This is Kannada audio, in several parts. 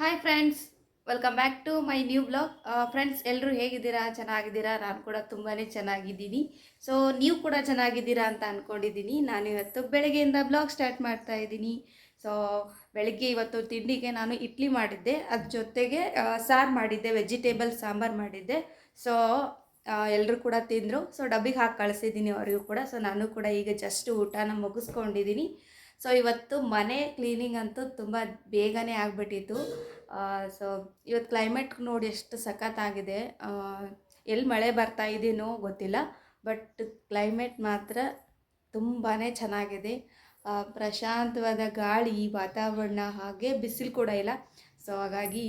Hi friends welcome back to my new blog friends ಎಲ್ಲರೂ ಹೇಗಿದ್ದೀರಾ? ಚೆನ್ನಾಗಿದ್ದೀರಾ? ನಾನು ಕೂಡ ತುಂಬಾ ಚೆನ್ನಾಗಿದ್ದೀನಿ. ಸೊ ನೀವು ಕೂಡ ಚೆನ್ನಾಗಿದ್ದೀರಾ ಅಂತ ಅಂದ್ಕೊಂಡಿದ್ದೀನಿ ನಾನು ಇವತ್ತು ಬೆಳಗ್ಗೆಯಿಂದ ಬ್ಲಾಗ್ ಸ್ಟಾರ್ಟ್ ಮಾಡ್ತಾ ಇದ್ದೀನಿ. ಸೊ ಬೆಳಗ್ಗೆ ಇವತ್ತು ತಿಂಡಿಗೆ ನಾನು ಇಡ್ಲಿ ಮಾಡಿದ್ದೆ. ಅದ್ರ ಜೊತೆಗೆ ಸಾರು ಮಾಡಿದ್ದೆ ವೆಜಿಟೇಬಲ್ ಸಾಂಬಾರು ಮಾಡಿದ್ದೆ. ಸೊ ಎಲ್ಲರೂ ಕೂಡ ತಿಂದರು. ಸೊ ಡಬ್ಬಿಗೆ ಹಾಕಿ ಕಳಿಸಿದ್ದೀನಿ ಅವರಿಗೂ ಕೂಡ. ಸೊ ನಾನು ಕೂಡ ಈಗ ಜಸ್ಟ್ ಊಟನ ಮುಗಿಸ್ಕೊಂಡಿದ್ದೀನಿ. ಸೊ ಇವತ್ತು ಮನೆ ಕ್ಲೀನಿಂಗ್ ಅಂತೂ ತುಂಬ ಬೇಗನೆ ಆಗಿಬಿಟ್ಟಿತ್ತು. ಸೊ ಇವತ್ತು ಕ್ಲೈಮೇಟ್ ನೋಡಿ ಎಷ್ಟು ಸಖತ್ತಾಗಿದೆ ಎಲ್ಲಿ ಮಳೆ ಬರ್ತಾ ಇದೆಯೋ ಗೊತ್ತಿಲ್ಲ ಬಟ್ ಕ್ಲೈಮೇಟ್ ಮಾತ್ರ ತುಂಬಾ ಚೆನ್ನಾಗಿದೆ. ಪ್ರಶಾಂತವಾದ ಗಾಳಿ, ವಾತಾವರಣ ಹಾಗೆ ಬಿಸಿಲು ಕೂಡ ಇಲ್ಲ. ಸೊ ಹಾಗಾಗಿ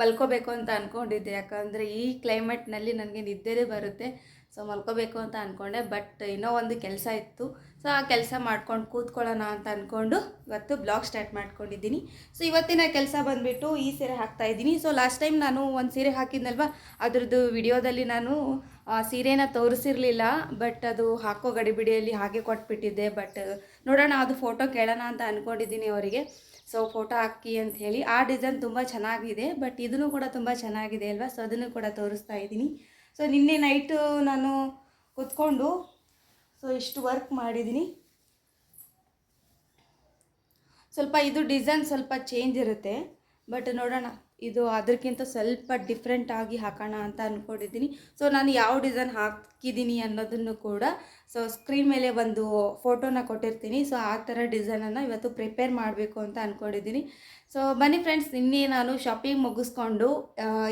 ಮಲ್ಕೋಬೇಕು ಅಂತ ಅಂದ್ಕೊಂಡಿದ್ದೆ ಯಾಕಂದರೆ ಈ ಕ್ಲೈಮೇಟ್ನಲ್ಲಿ ನನಗೆ ನಿದ್ದೆನೇ ಬರುತ್ತೆ. ಸೊ ಮಲ್ಕೋಬೇಕು ಅಂತ ಅಂದ್ಕೊಂಡೆ ಬಟ್ ಇನ್ನೂ ಒಂದು ಕೆಲಸ ಇತ್ತು. ಸೊ ಆ ಕೆಲಸ ಮಾಡ್ಕೊಂಡು ಕೂತ್ಕೊಳ್ಳೋಣ ಅಂತ ಅಂದ್ಕೊಂಡು ಇವತ್ತು ಬ್ಲಾಗ್ ಸ್ಟಾರ್ಟ್ ಮಾಡ್ಕೊಂಡಿದ್ದೀನಿ. ಸೊ ಇವತ್ತಿನ ಕೆಲಸ ಬಂದುಬಿಟ್ಟು ಈ ಸೀರೆ ಹಾಕ್ತಾ ಇದ್ದೀನಿ. ಸೊ ಲಾಸ್ಟ್ ಟೈಮ್ ನಾನು ಒಂದು ಸೀರೆ ಹಾಕಿದ್ನಲ್ವ, ಅದ್ರದ್ದು ವಿಡಿಯೋದಲ್ಲಿ ನಾನು, ಆ, ಸೀರೆನ ತೋರಿಸಿರಲಿಲ್ಲ ಬಟ್ ಅದು ಹಾಕೋ ಗಡಿಬಿಡಿಯಲ್ಲಿ ಹಾಗೆ ಕೊಟ್ಬಿಟ್ಟಿದ್ದೆ. ಬಟ್ ನೋಡೋಣ, ಅದು ಫೋಟೋ ಕೇಳೋಣ ಅಂತ ಅಂದ್ಕೊಂಡಿದ್ದೀನಿ ಅವರಿಗೆ. ಸೊ ಫೋಟೋ ಹಾಕಿ ಅಂತ ಹೇಳಿ, ಆ ಡಿಸೈನ್ ತುಂಬ ಚೆನ್ನಾಗಿದೆ ಬಟ್ ಇದನ್ನು ಕೂಡ ತುಂಬ ಚೆನ್ನಾಗಿದೆ ಅಲ್ವಾ? ಸೊ ಅದನ್ನು ಕೂಡ ತೋರಿಸ್ತಾ ಇದ್ದೀನಿ. ಸೊ ನಿನ್ನೆ ನೈಟು ನಾನು ಕುತ್ಕೊಂಡು ಸೊ ಇಷ್ಟು ವರ್ಕ್ ಮಾಡಿದ್ದೀನಿ ಸ್ವಲ್ಪ ಇದು ಡಿಸೈನ್ ಸ್ವಲ್ಪ ಚೇಂಜ್ ಇರುತ್ತೆ. ಬಟ್ ನೋಡೋಣ. ಇದು ಅದಕ್ಕಿಂತ ಸ್ವಲ್ಪ ಡಿಫ್ರೆಂಟ್ ಆಗಿ ಹಾಕೋಣ ಅಂತ ಅಂದ್ಕೊಂಡಿದ್ದೀನಿ ಸೊ ನಾನು ಯಾವ ಡಿಸೈನ್ ಹಾಕಿದ್ದೀನಿ ಅನ್ನೋದನ್ನು ಕೂಡ ಸೊ ಸ್ಕ್ರೀನ್ ಮೇಲೆ ಒಂದು ಫೋಟೋನ ಕೊಟ್ಟಿರ್ತೀನಿ. ಸೊ ಆ ಥರ ಡಿಸೈನನ್ನು ಇವತ್ತು ಪ್ರಿಪೇರ್ ಮಾಡಬೇಕು ಅಂತ ಅಂದ್ಕೊಂಡಿದ್ದೀನಿ ಸೊ ಬನ್ನಿ ಫ್ರೆಂಡ್ಸ್ ನಿನ್ನೆ ನಾನು ಶಾಪಿಂಗ್ ಮುಗಿಸ್ಕೊಂಡು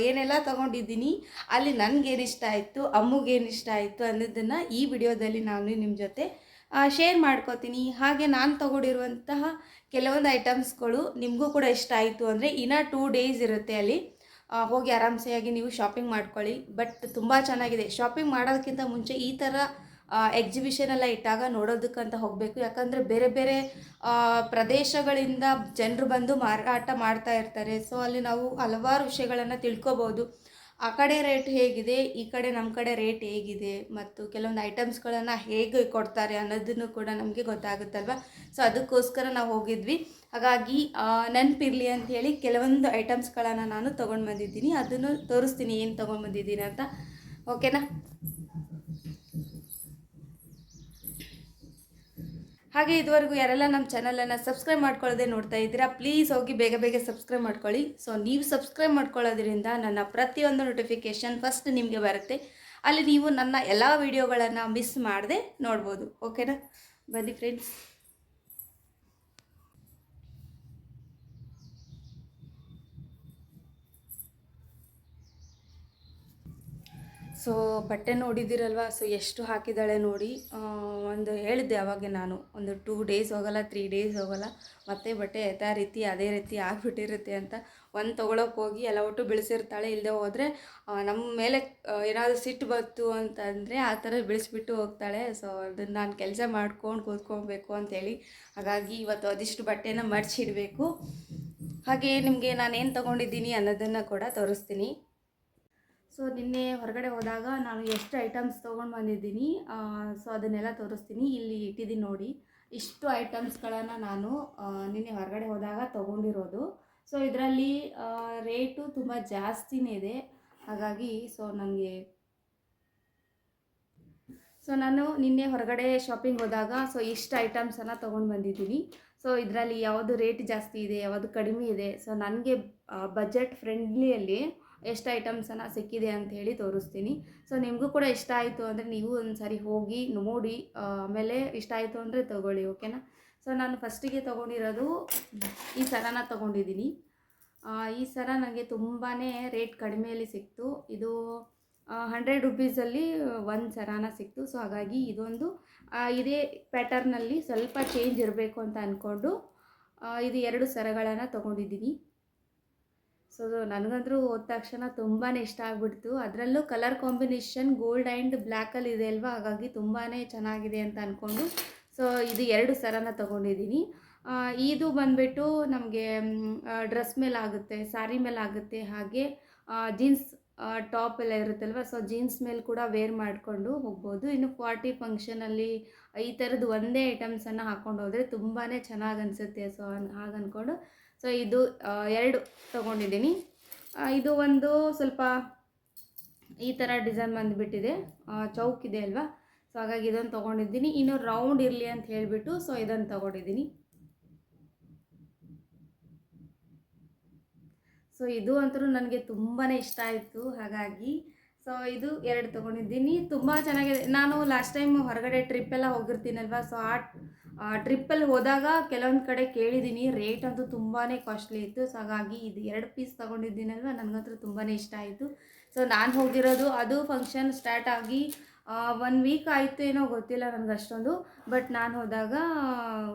ಏನೆಲ್ಲ ತೊಗೊಂಡಿದ್ದೀನಿ, ಅಲ್ಲಿ ನನಗೇನು ಇಷ್ಟ ಆಯಿತು ಅಮ್ಮಗೇನು ಇಷ್ಟ ಆಯಿತು ಅನ್ನೋದನ್ನು ಈ ವಿಡಿಯೋದಲ್ಲಿ ನಾನು ನಿಮ್ಮ ಜೊತೆ ಶೇರ್ ಮಾಡ್ಕೋತೀನಿ. ಹಾಗೆ ನಾನು ತಗೊಂಡಿರುವಂತಹ ಕೆಲವೊಂದು ಐಟಮ್ಸ್ಗಳು ನಿಮಗೂ ಕೂಡ ಇಷ್ಟ ಆಯಿತು ಅಂದರೆ ಇನ್ನೂ ಟೂ ಡೇಸ್ ಇರುತ್ತೆ ಅಲ್ಲಿ. ಹೋಗಿ ಆರಾಮ್ಸೆಯಾಗಿ ನೀವು ಶಾಪಿಂಗ್ ಮಾಡ್ಕೊಳ್ಳಿ. ಬಟ್ ತುಂಬ ಚೆನ್ನಾಗಿದೆ. ಶಾಪಿಂಗ್ ಮಾಡೋದಕ್ಕಿಂತ ಮುಂಚೆ ಈ ಥರ ಎಕ್ಸಿಬಿಷನ್ ಎಲ್ಲ ಇಟ್ಟಾಗ ನೋಡೋದಕ್ಕಂತ ಹೋಗಬೇಕು. ಯಾಕಂದರೆ ಬೇರೆ ಬೇರೆ ಪ್ರದೇಶಗಳಿಂದ ಜನರು ಬಂದು ಮಾರಾಟ ಮಾಡ್ತಾ ಇರ್ತಾರೆ. ಸೊ ಅಲ್ಲಿ ನಾವು ಹಲವಾರು ವಿಷಯಗಳನ್ನು ತಿಳ್ಕೊಬೋದು. ಆ ಕಡೆ ರೇಟ್ ಹೇಗಿದೆ, ಈ ಕಡೆ ನಮ್ಮ ಕಡೆ ರೇಟ್ ಹೇಗಿದೆ ಮತ್ತು ಕೆಲವೊಂದು ಐಟಮ್ಸ್ಗಳನ್ನು ಹೇಗೆ ಕೊಡ್ತಾರೆ ಅನ್ನೋದನ್ನು ಕೂಡ ನಮಗೆ ಗೊತ್ತಾಗುತ್ತಲ್ವ? ಸೊ ಅದಕ್ಕೋಸ್ಕರ ನಾವು ಹೋಗಿದ್ವಿ. ಹಾಗಾಗಿ ನೆನಪಿರಲಿ ಅಂಥೇಳಿ ಕೆಲವೊಂದು ಐಟಮ್ಸ್ಗಳನ್ನು ನಾನು ತೊಗೊಂಡು ಬಂದಿದ್ದೀನಿ. ಅದನ್ನು ತೋರಿಸ್ತೀನಿ ಏನು ತೊಗೊಂಡು ಬಂದಿದ್ದೀನಿ ಅಂತ. ಓಕೆನಾ ಹಾಗೆ ಇದುವರೆಗೂ ಯಾರೆಲ್ಲ ನಮ್ಮ ಚಾನಲನ್ನು ಸಬ್ಸ್ಕ್ರೈಬ್ ಮಾಡ್ಕೊಳ್ಳೋದೇ ನೋಡ್ತಾ ಇದ್ದೀರಾ ಪ್ಲೀಸ್ ಹೋಗಿ ಬೇಗ ಬೇಗ ಸಬ್ಸ್ಕ್ರೈಬ್ ಮಾಡ್ಕೊಳ್ಳಿ. ಸೊ ನೀವು ಸಬ್ಸ್ಕ್ರೈಬ್ ಮಾಡ್ಕೊಳ್ಳೋದ್ರಿಂದ ನನ್ನ ಪ್ರತಿಯೊಂದು ನೋಟಿಫಿಕೇಷನ್ ಫಸ್ಟ್ ನಿಮಗೆ ಬರುತ್ತೆ. ಅಲ್ಲಿ ನೀವು ನನ್ನ ಎಲ್ಲ ವೀಡಿಯೋಗಳನ್ನು ಮಿಸ್ ಮಾಡದೆ ನೋಡ್ಬೋದು. ಓಕೆನಾ ಬನ್ನಿ ಫ್ರೆಂಡ್ಸ್ ಸೊ ಬಟ್ಟೆ ನೋಡಿದ್ದೀರಲ್ವ? ಸೊ ಎಷ್ಟು ಹಾಕಿದ್ದಾಳೆ ನೋಡಿ. ಒಂದು ಹೇಳಿದ್ದೆ ಅವಾಗೆ ನಾನು. ಒಂದು ಟೂ ಡೇಸ್ ಹೋಗಲ್ಲ ತ್ರೀ ಡೇಸ್ ಹೋಗಲ್ಲ. ಮತ್ತೆ ಬಟ್ಟೆ ಯಥಾ ರೀತಿ, ಅದೇ ರೀತಿ ಆಗಿಬಿಟ್ಟಿರುತ್ತೆ ಅಂತ. ಒಂದು ತೊಗೊಳಕ್ಕೆ ಹೋಗಿ ಎಲ್ಲ ಒಟ್ಟು ಬೆಳೆಸಿರ್ತಾಳೆ. ಇಲ್ಲದೆ ಹೋದರೆ ನಮ್ಮ ಮೇಲೆ ಏನಾದರೂ ಸಿಟ್ಟು ಬಂತು ಅಂತಂದರೆ ಆ ಥರ ಬೆಳೆಸ್ಬಿಟ್ಟು ಹೋಗ್ತಾಳೆ. ಸೊ ಅದನ್ನು ನಾನು ಕೆಲಸ ಮಾಡ್ಕೊಂಡು ಕೂತ್ಕೊಬೇಕು ಅಂತೇಳಿ. ಹಾಗಾಗಿ ಇವತ್ತು ಅದಿಷ್ಟು ಬಟ್ಟೆನ ಮಡಚಿಡಬೇಕು. ಹಾಗೆ ನಿಮಗೆ ನಾನೇನು ತೊಗೊಂಡಿದ್ದೀನಿ ಅನ್ನೋದನ್ನು ಕೂಡ ತೋರಿಸ್ತೀನಿ. ಸೊ ನಿನ್ನೆ ಹೊರಗಡೆ ಹೋದಾಗ ನಾನು ಎಷ್ಟು ಐಟಮ್ಸ್ ತೊಗೊಂಡು ಬಂದಿದ್ದೀನಿ ಸೊ ಅದನ್ನೆಲ್ಲ ತೋರಿಸ್ತೀನಿ. ಇಲ್ಲಿ ಇಟ್ಟಿದ್ದೀನಿ ನೋಡಿ. ಇಷ್ಟು ಐಟಮ್ಸ್ಗಳನ್ನು ನಾನು ನಿನ್ನೆ ಹೊರಗಡೆ ಹೋದಾಗ ತೊಗೊಂಡಿರೋದು. ಸೊ ಇದರಲ್ಲಿ ರೇಟು ತುಂಬ ಜಾಸ್ತಿನೇ ಇದೆ. ಹಾಗಾಗಿ ಸೊ ನನಗೆ ಸೊ ನಾನು ನಿನ್ನೆ ಹೊರಗಡೆ ಶಾಪಿಂಗ್ ಹೋದಾಗ ಸೊ ಇಷ್ಟು ಐಟಮ್ಸನ್ನು ತೊಗೊಂಡು ಬಂದಿದ್ದೀನಿ. ಸೊ ಇದರಲ್ಲಿ ಯಾವುದು ರೇಟ್ ಜಾಸ್ತಿ ಇದೆ, ಯಾವುದು ಕಡಿಮೆ ಇದೆ. ಸೊ ನನಗೆ ಬಜೆಟ್ ಫ್ರೆಂಡ್ಲಿಯಲ್ಲಿ ಎಷ್ಟು ಐಟಮ್ಸನ್ನು ಸಿಕ್ಕಿದೆ ಅಂತ ಹೇಳಿ ತೋರಿಸ್ತೀನಿ. ಸೊ ನಿಮಗೂ ಕೂಡ ಇಷ್ಟ ಆಯಿತು ಅಂದರೆ ನೀವು ಒಂದು ಸಾರಿ ಹೋಗಿ ನೋಡಿ, ಆಮೇಲೆ ಇಷ್ಟ ಆಯಿತು ಅಂದರೆ ತೊಗೊಳ್ಳಿ ಓಕೆನಾ ಸೊ ನಾನು ಫಸ್ಟಿಗೆ ತೊಗೊಂಡಿರೋದು ಈ ಸರನ ತೊಗೊಂಡಿದ್ದೀನಿ. ಈ ಸರ ನನಗೆ ತುಂಬಾ ರೇಟ್ ಕಡಿಮೆಯಲ್ಲಿ ಸಿಕ್ತು. ಇದು ಹಂಡ್ರೆಡ್ ರುಪೀಸಲ್ಲಿ ಒಂದು ಸರಾನ ಸಿಕ್ತು. ಸೊ ಹಾಗಾಗಿ ಇದೊಂದು ಇದೇ ಪ್ಯಾಟರ್ನಲ್ಲಿ ಸ್ವಲ್ಪ ಚೇಂಜ್ ಇರಬೇಕು ಅಂತ ಅಂದ್ಕೊಂಡು ಇದು ಎರಡು ಸರಗಳನ್ನು ತೊಗೊಂಡಿದ್ದೀನಿ. ಸೊ ನನಗಂತೂ ಹೋದ ತಕ್ಷಣ ತುಂಬಾ ಇಷ್ಟ ಆಗಿಬಿಡ್ತು. ಅದರಲ್ಲೂ ಕಲರ್ ಕಾಂಬಿನೇಷನ್ ಗೋಲ್ಡ್ ಆ್ಯಂಡ್ ಬ್ಲ್ಯಾಕಲ್ಲಿ ಇದೆ ಅಲ್ವಾ? ಹಾಗಾಗಿ ತುಂಬಾ ಚೆನ್ನಾಗಿದೆ ಅಂತ ಅಂದ್ಕೊಂಡು ಸೊ ಇದು ಎರಡು ಸರನ ತೊಗೊಂಡಿದ್ದೀನಿ ಇದು ಬಂದುಬಿಟ್ಟು ನಮಗೆ ಡ್ರೆಸ್ ಮೇಲೆ ಆಗುತ್ತೆ ಸ್ಯಾರಿ ಮೇಲೆ ಆಗುತ್ತೆ, ಹಾಗೆ ಜೀನ್ಸ್ ಟಾಪ್ ಎಲ್ಲ ಇರುತ್ತಲ್ವ ಸೊ ಜೀನ್ಸ್ ಮೇಲೆ ಕೂಡ ವೇರ್ ಮಾಡಿಕೊಂಡು ಹೋಗ್ಬೋದು. ಇನ್ನು ಪಾರ್ಟಿ ಫಂಕ್ಷನಲ್ಲಿ ಈ ಥರದ್ದು ಒಂದೇ ಐಟಮ್ಸನ್ನು ಹಾಕ್ಕೊಂಡು ಹೋದರೆ ತುಂಬಾ ಚೆನ್ನಾಗಿ ಅನಿಸುತ್ತೆ. ಸೊ ಹಾಗೆ ಅಂದ್ಕೊಂಡು ಸೊ ಇದು ಎರಡು ತೊಗೊಂಡಿದ್ದೀನಿ. ಇದು ಒಂದು ಸ್ವಲ್ಪ ಈ ಥರ ಡಿಸೈನ್ ಬಂದುಬಿಟ್ಟಿದೆ. ಚೌಕ್ ಇದೆ ಅಲ್ವಾ? ಸೊ ಹಾಗಾಗಿ ಇದನ್ನು ತೊಗೊಂಡಿದ್ದೀನಿ. ಇನ್ನು ರೌಂಡ್ ಇರಲಿ ಅಂತ ಹೇಳಿಬಿಟ್ಟು ಸೊ ಇದನ್ನು ತೊಗೊಂಡಿದ್ದೀನಿ. ಸೊ ಇದು ಅಂತೂ ನನಗೆ ತುಂಬಾ ಇಷ್ಟ ಆಯಿತು. ಹಾಗಾಗಿ ಸೊ ಇದು ಎರಡು ತೊಗೊಂಡಿದ್ದೀನಿ. ತುಂಬ ಚೆನ್ನಾಗಿದೆ. ನಾನು ಲಾಸ್ಟ್ ಟೈಮ್ ಹೊರಗಡೆ ಟ್ರಿಪ್ಪೆಲ್ಲ ಹೋಗಿರ್ತೀನಲ್ವ? ಸೊ ಆ ಟ್ರಿಪ್ಪಲ್ಲಿ ಹೋದಾಗ ಕೆಲವೊಂದು ಕಡೆ ಕೇಳಿದ್ದೀನಿ ರೇಟ್ ಅಂತೂ ತುಂಬಾ ಕಾಸ್ಟ್ಲಿ ಇತ್ತು. ಸೊ ಹಾಗಾಗಿ ಇದು ಎರಡು ಪೀಸ್ ತೊಗೊಂಡಿದ್ದೀನಲ್ವ? ನನಗಂತೂ ತುಂಬಾ ಇಷ್ಟ ಆಯಿತು. ಸೊ ನಾನು ಹೋಗಿರೋದು ಅದು ಫಂಕ್ಷನ್ ಸ್ಟಾರ್ಟ್ ಆಗಿ ಒನ್ ವೀಕ್ ಆಯಿತು ಏನೋ ಗೊತ್ತಿಲ್ಲ ನನಗೆ ಅಷ್ಟೊಂದು. ಬಟ್ ನಾನು ಹೋದಾಗ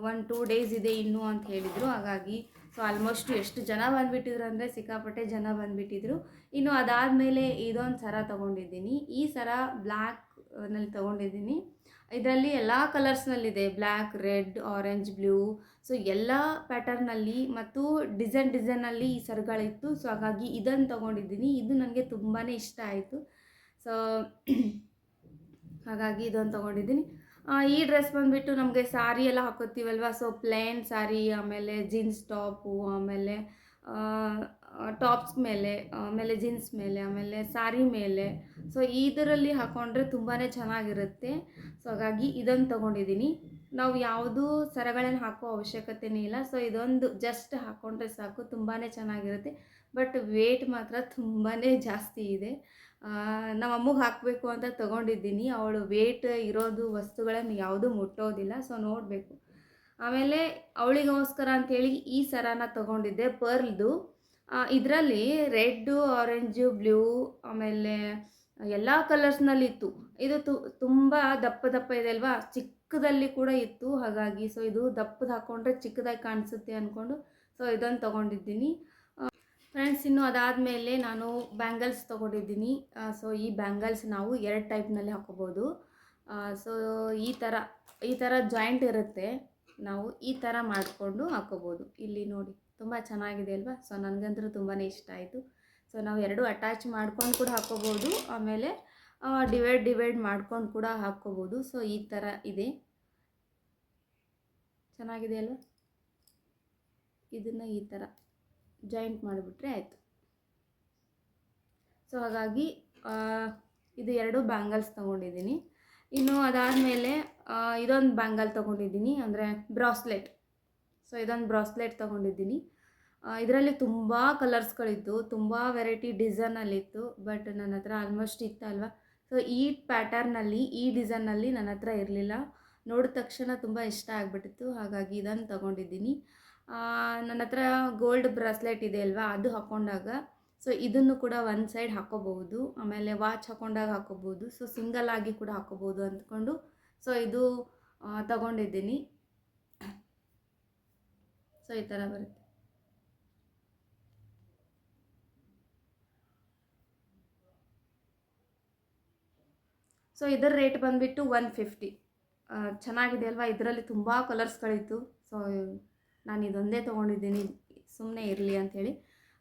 ಒನ್ ಟೂ ಡೇಸ್ ಇದೆ ಇನ್ನೂ ಅಂತ ಹೇಳಿದರು. ಹಾಗಾಗಿ ಸೊ ಆಲ್ಮೋಸ್ಟ್ ಎಷ್ಟು ಜನ ಬಂದುಬಿಟ್ಟಿದ್ರು ಅಂದರೆ ಸಿಕ್ಕಾಪಟ್ಟೆ ಜನ ಬಂದುಬಿಟ್ಟಿದ್ರು. ಇನ್ನು ಅದಾದಮೇಲೆ ಇದೊಂದು ಸರ ತೊಗೊಂಡಿದ್ದೀನಿ. ಈ ಸರ ಬ್ಲ್ಯಾಕ್ನಲ್ಲಿ ತೊಗೊಂಡಿದ್ದೀನಿ. ಇದರಲ್ಲಿ ಎಲ್ಲ ಕಲರ್ಸ್ನಲ್ಲಿದೆ black red orange blue so ಎಲ್ಲ ಪ್ಯಾಟರ್ನಲ್ಲಿ ಮತ್ತು ಡಿಸೈನ್ ಡಿಸೈನಲ್ಲಿ ಈ ಸರಗಳಿತ್ತು. ಸೊ ಹಾಗಾಗಿ ಇದನ್ನು ತೊಗೊಂಡಿದ್ದೀನಿ. ಇದು ನನಗೆ ತುಂಬಾ ಇಷ್ಟ ಆಯಿತು. ಸೊ ಹಾಗಾಗಿ ಇದನ್ನು ತೊಗೊಂಡಿದ್ದೀನಿ. ಈ ಡ್ರೆಸ್ ಬಂದುಬಿಟ್ಟು ನಮಗೆ ಸಾರಿ ಎಲ್ಲ ಹಾಕೋತೀವಲ್ವ? ಸೊ ಪ್ಲೇನ್ ಸಾರಿ ಆಮೇಲೆ ಜೀನ್ಸ್ ಟಾಪು ಆಮೇಲೆ ಟಾಪ್ಸ್ ಮೇಲೆ ಆಮೇಲೆ ಜೀನ್ಸ್ ಮೇಲೆ, ಆಮೇಲೆ ಸಾರಿ ಮೇಲೆ. ಸೊ ಇದರಲ್ಲಿ ಹಾಕ್ಕೊಂಡ್ರೆ ತುಂಬಾ ಚೆನ್ನಾಗಿರುತ್ತೆ. ಸೊ ಹಾಗಾಗಿ ಇದನ್ನು ತೊಗೊಂಡಿದ್ದೀನಿ ನಾವು ಯಾವುದೂ ಸರಗಳನ್ನು ಹಾಕೋ ಅವಶ್ಯಕತೆನೇ ಇಲ್ಲ. ಸೊ ಇದೊಂದು ಜಸ್ಟ್ ಹಾಕ್ಕೊಂಡ್ರೆ ಸಾಕು ತುಂಬಾ ಚೆನ್ನಾಗಿರುತ್ತೆ. ಬಟ್ ವೇಟ್ ಮಾತ್ರ ತುಂಬಾ ಜಾಸ್ತಿ ಇದೆ. ನಮ್ಮ ಅಮ್ಮಗೆ ಹಾಕಬೇಕು ಅಂತ ತೊಗೊಂಡಿದ್ದೀನಿ ಅವಳು ವೇಟ್ ಇರೋದು, ವಸ್ತುಗಳನ್ನು ಯಾವುದೂ ಮುಟ್ಟೋದಿಲ್ಲ. ಸೊ ನೋಡಬೇಕು. ಆಮೇಲೆ ಅವಳಿಗೋಸ್ಕರ ಅಂತೇಳಿ ಈ ಸರನ ತೊಗೊಂಡಿದ್ದೆ, ಪರ್ಲ್ದು. ಇದರಲ್ಲಿ ರೆಡ್ಡು, ಆರೆಂಜು, ಬ್ಲೂ, ಆಮೇಲೆ ಎಲ್ಲ ಕಲರ್ಸ್ನಲ್ಲಿತ್ತು. ಇದು ತು, ತುಂಬ ದಪ್ಪ ದಪ್ಪ ಇದೆ ಅಲ್ವಾ? ಚಿಕ್ಕದಲ್ಲಿ ಕೂಡ ಇತ್ತು, ಹಾಗಾಗಿ ಸೊ ಇದು ದಪ್ಪದ ಹಾಕ್ಕೊಂಡ್ರೆ ಚಿಕ್ಕದಾಗಿ ಕಾಣಿಸುತ್ತೆ ಅಂದ್ಕೊಂಡು ಸೊ ಇದನ್ನು ತೊಗೊಂಡಿದ್ದೀನಿ. ಫ್ರೆಂಡ್ಸ್, ಇನ್ನು ಅದಾದಮೇಲೆ ನಾನು ಬ್ಯಾಂಗಲ್ಸ್ ತೊಗೊಂಡಿದ್ದೀನಿ. ಸೊ ಈ ಬ್ಯಾಂಗಲ್ಸ್ ನಾವು ಎರಡು ಟೈಪ್ನಲ್ಲಿ ಹಾಕೋಬೋದು. ಸೊ ಈ ಥರ ಈ ಥರ ಜಾಯಿಂಟ್ ಇರುತ್ತೆ. ನಾವು ಈ ಥರ ಮಾಡಿಕೊಂಡು ಹಾಕೋಬೋದು. ಇಲ್ಲಿ ನೋಡಿ. ತುಂಬ ಚೆನ್ನಾಗಿದೆ ಅಲ್ವಾ? ಸೊ ನನಗಂತೂ ತುಂಬಾ ಇಷ್ಟ ಆಯಿತು. ಸೊ ನಾವು ಎರಡು ಅಟ್ಯಾಚ್ ಮಾಡ್ಕೊಂಡು ಕೂಡ ಹಾಕ್ಕೋಬೋದು ಆಮೇಲೆ ಡಿವೈಡ್ ಡಿವೈಡ್ ಮಾಡ್ಕೊಂಡು ಕೂಡ ಹಾಕ್ಕೋಬೋದು ಸೊ ಈ ಥರ ಇದೆ. ಚೆನ್ನಾಗಿದೆ ಅಲ್ವಾ? ಇದನ್ನು ಈ ಥರ ಜಾಯಿಂಟ್ ಮಾಡಿಬಿಟ್ರೆ ಆಯಿತು. ಸೊ ಹಾಗಾಗಿ ಇದು ಎರಡು ಬ್ಯಾಂಗಲ್ಸ್ ತೊಗೊಂಡಿದ್ದೀನಿ. ಇನ್ನು ಅದಾದಮೇಲೆ ಇದೊಂದು ಬ್ಯಾಂಗಲ್ ತೊಗೊಂಡಿದ್ದೀನಿ. ಅಂದರೆ, ಬ್ರಾಸ್ಲೆಟ್. ಸೊ ಇದೊಂದು ಬ್ರಾಸ್ಲೆಟ್ ತೊಗೊಂಡಿದ್ದೀನಿ. ಇದರಲ್ಲಿ ತುಂಬ ಕಲರ್ಸ್ಗಳಿತ್ತು, ತುಂಬ ವೆರೈಟಿ ಡಿಸೈನಲ್ಲಿತ್ತು, ಬಟ್ ನನ್ನ ಹತ್ರ ಆಲ್ಮೋಸ್ಟ್ ಇತ್ತಲ್ವ ಸೊ ಈ ಪ್ಯಾಟರ್ನಲ್ಲಿ, ಈ ಡಿಸೈನಲ್ಲಿ ನನ್ನ ಹತ್ರ ಇರಲಿಲ್ಲ. ನೋಡಿದ ತಕ್ಷಣ ತುಂಬ ಇಷ್ಟ ಆಗಿಬಿಟ್ಟಿತ್ತು, ಹಾಗಾಗಿ ಇದನ್ನು ತೊಗೊಂಡಿದ್ದೀನಿ. ನನ್ನ ಹತ್ರ ಗೋಲ್ಡ್ ಬ್ರಾಸ್ಲೆಟ್ ಇದೆ ಅಲ್ವಾ, ಅದು ಹಾಕ್ಕೊಂಡಾಗ ಸೊ ಇದನ್ನು ಕೂಡ ಒಂದು ಸೈಡ್ ಹಾಕೋಬಹುದು, ಆಮೇಲೆ ವಾಚ್ ಹಾಕೊಂಡಾಗ ಹಾಕೋಬಹುದು, ಸೊ ಸಿಂಗಲ್ ಆಗಿ ಕೂಡ ಹಾಕೋಬಹುದು ಅಂದ್ಕೊಂಡು, ಸೊ ಇದು ತಗೊಂಡಿದ್ದೀನಿ. ಸೊ ಈ ಥರ ಬರುತ್ತೆ. ಸೊ ಇದರ ರೇಟ್ ಬಂದುಬಿಟ್ಟು ಒನ್ ಫಿಫ್ಟಿ ಚೆನ್ನಾಗಿದೆ ಅಲ್ವಾ? ಇದರಲ್ಲಿ ತುಂಬ ಕಲರ್ಸ್ಗಳಿತ್ತು ಸೊ ನಾನು ಇದೊಂದೇ ತೊಗೊಂಡಿದ್ದೀನಿ. ಸುಮ್ಮನೆ ಇರಲಿ ಅಂಥೇಳಿ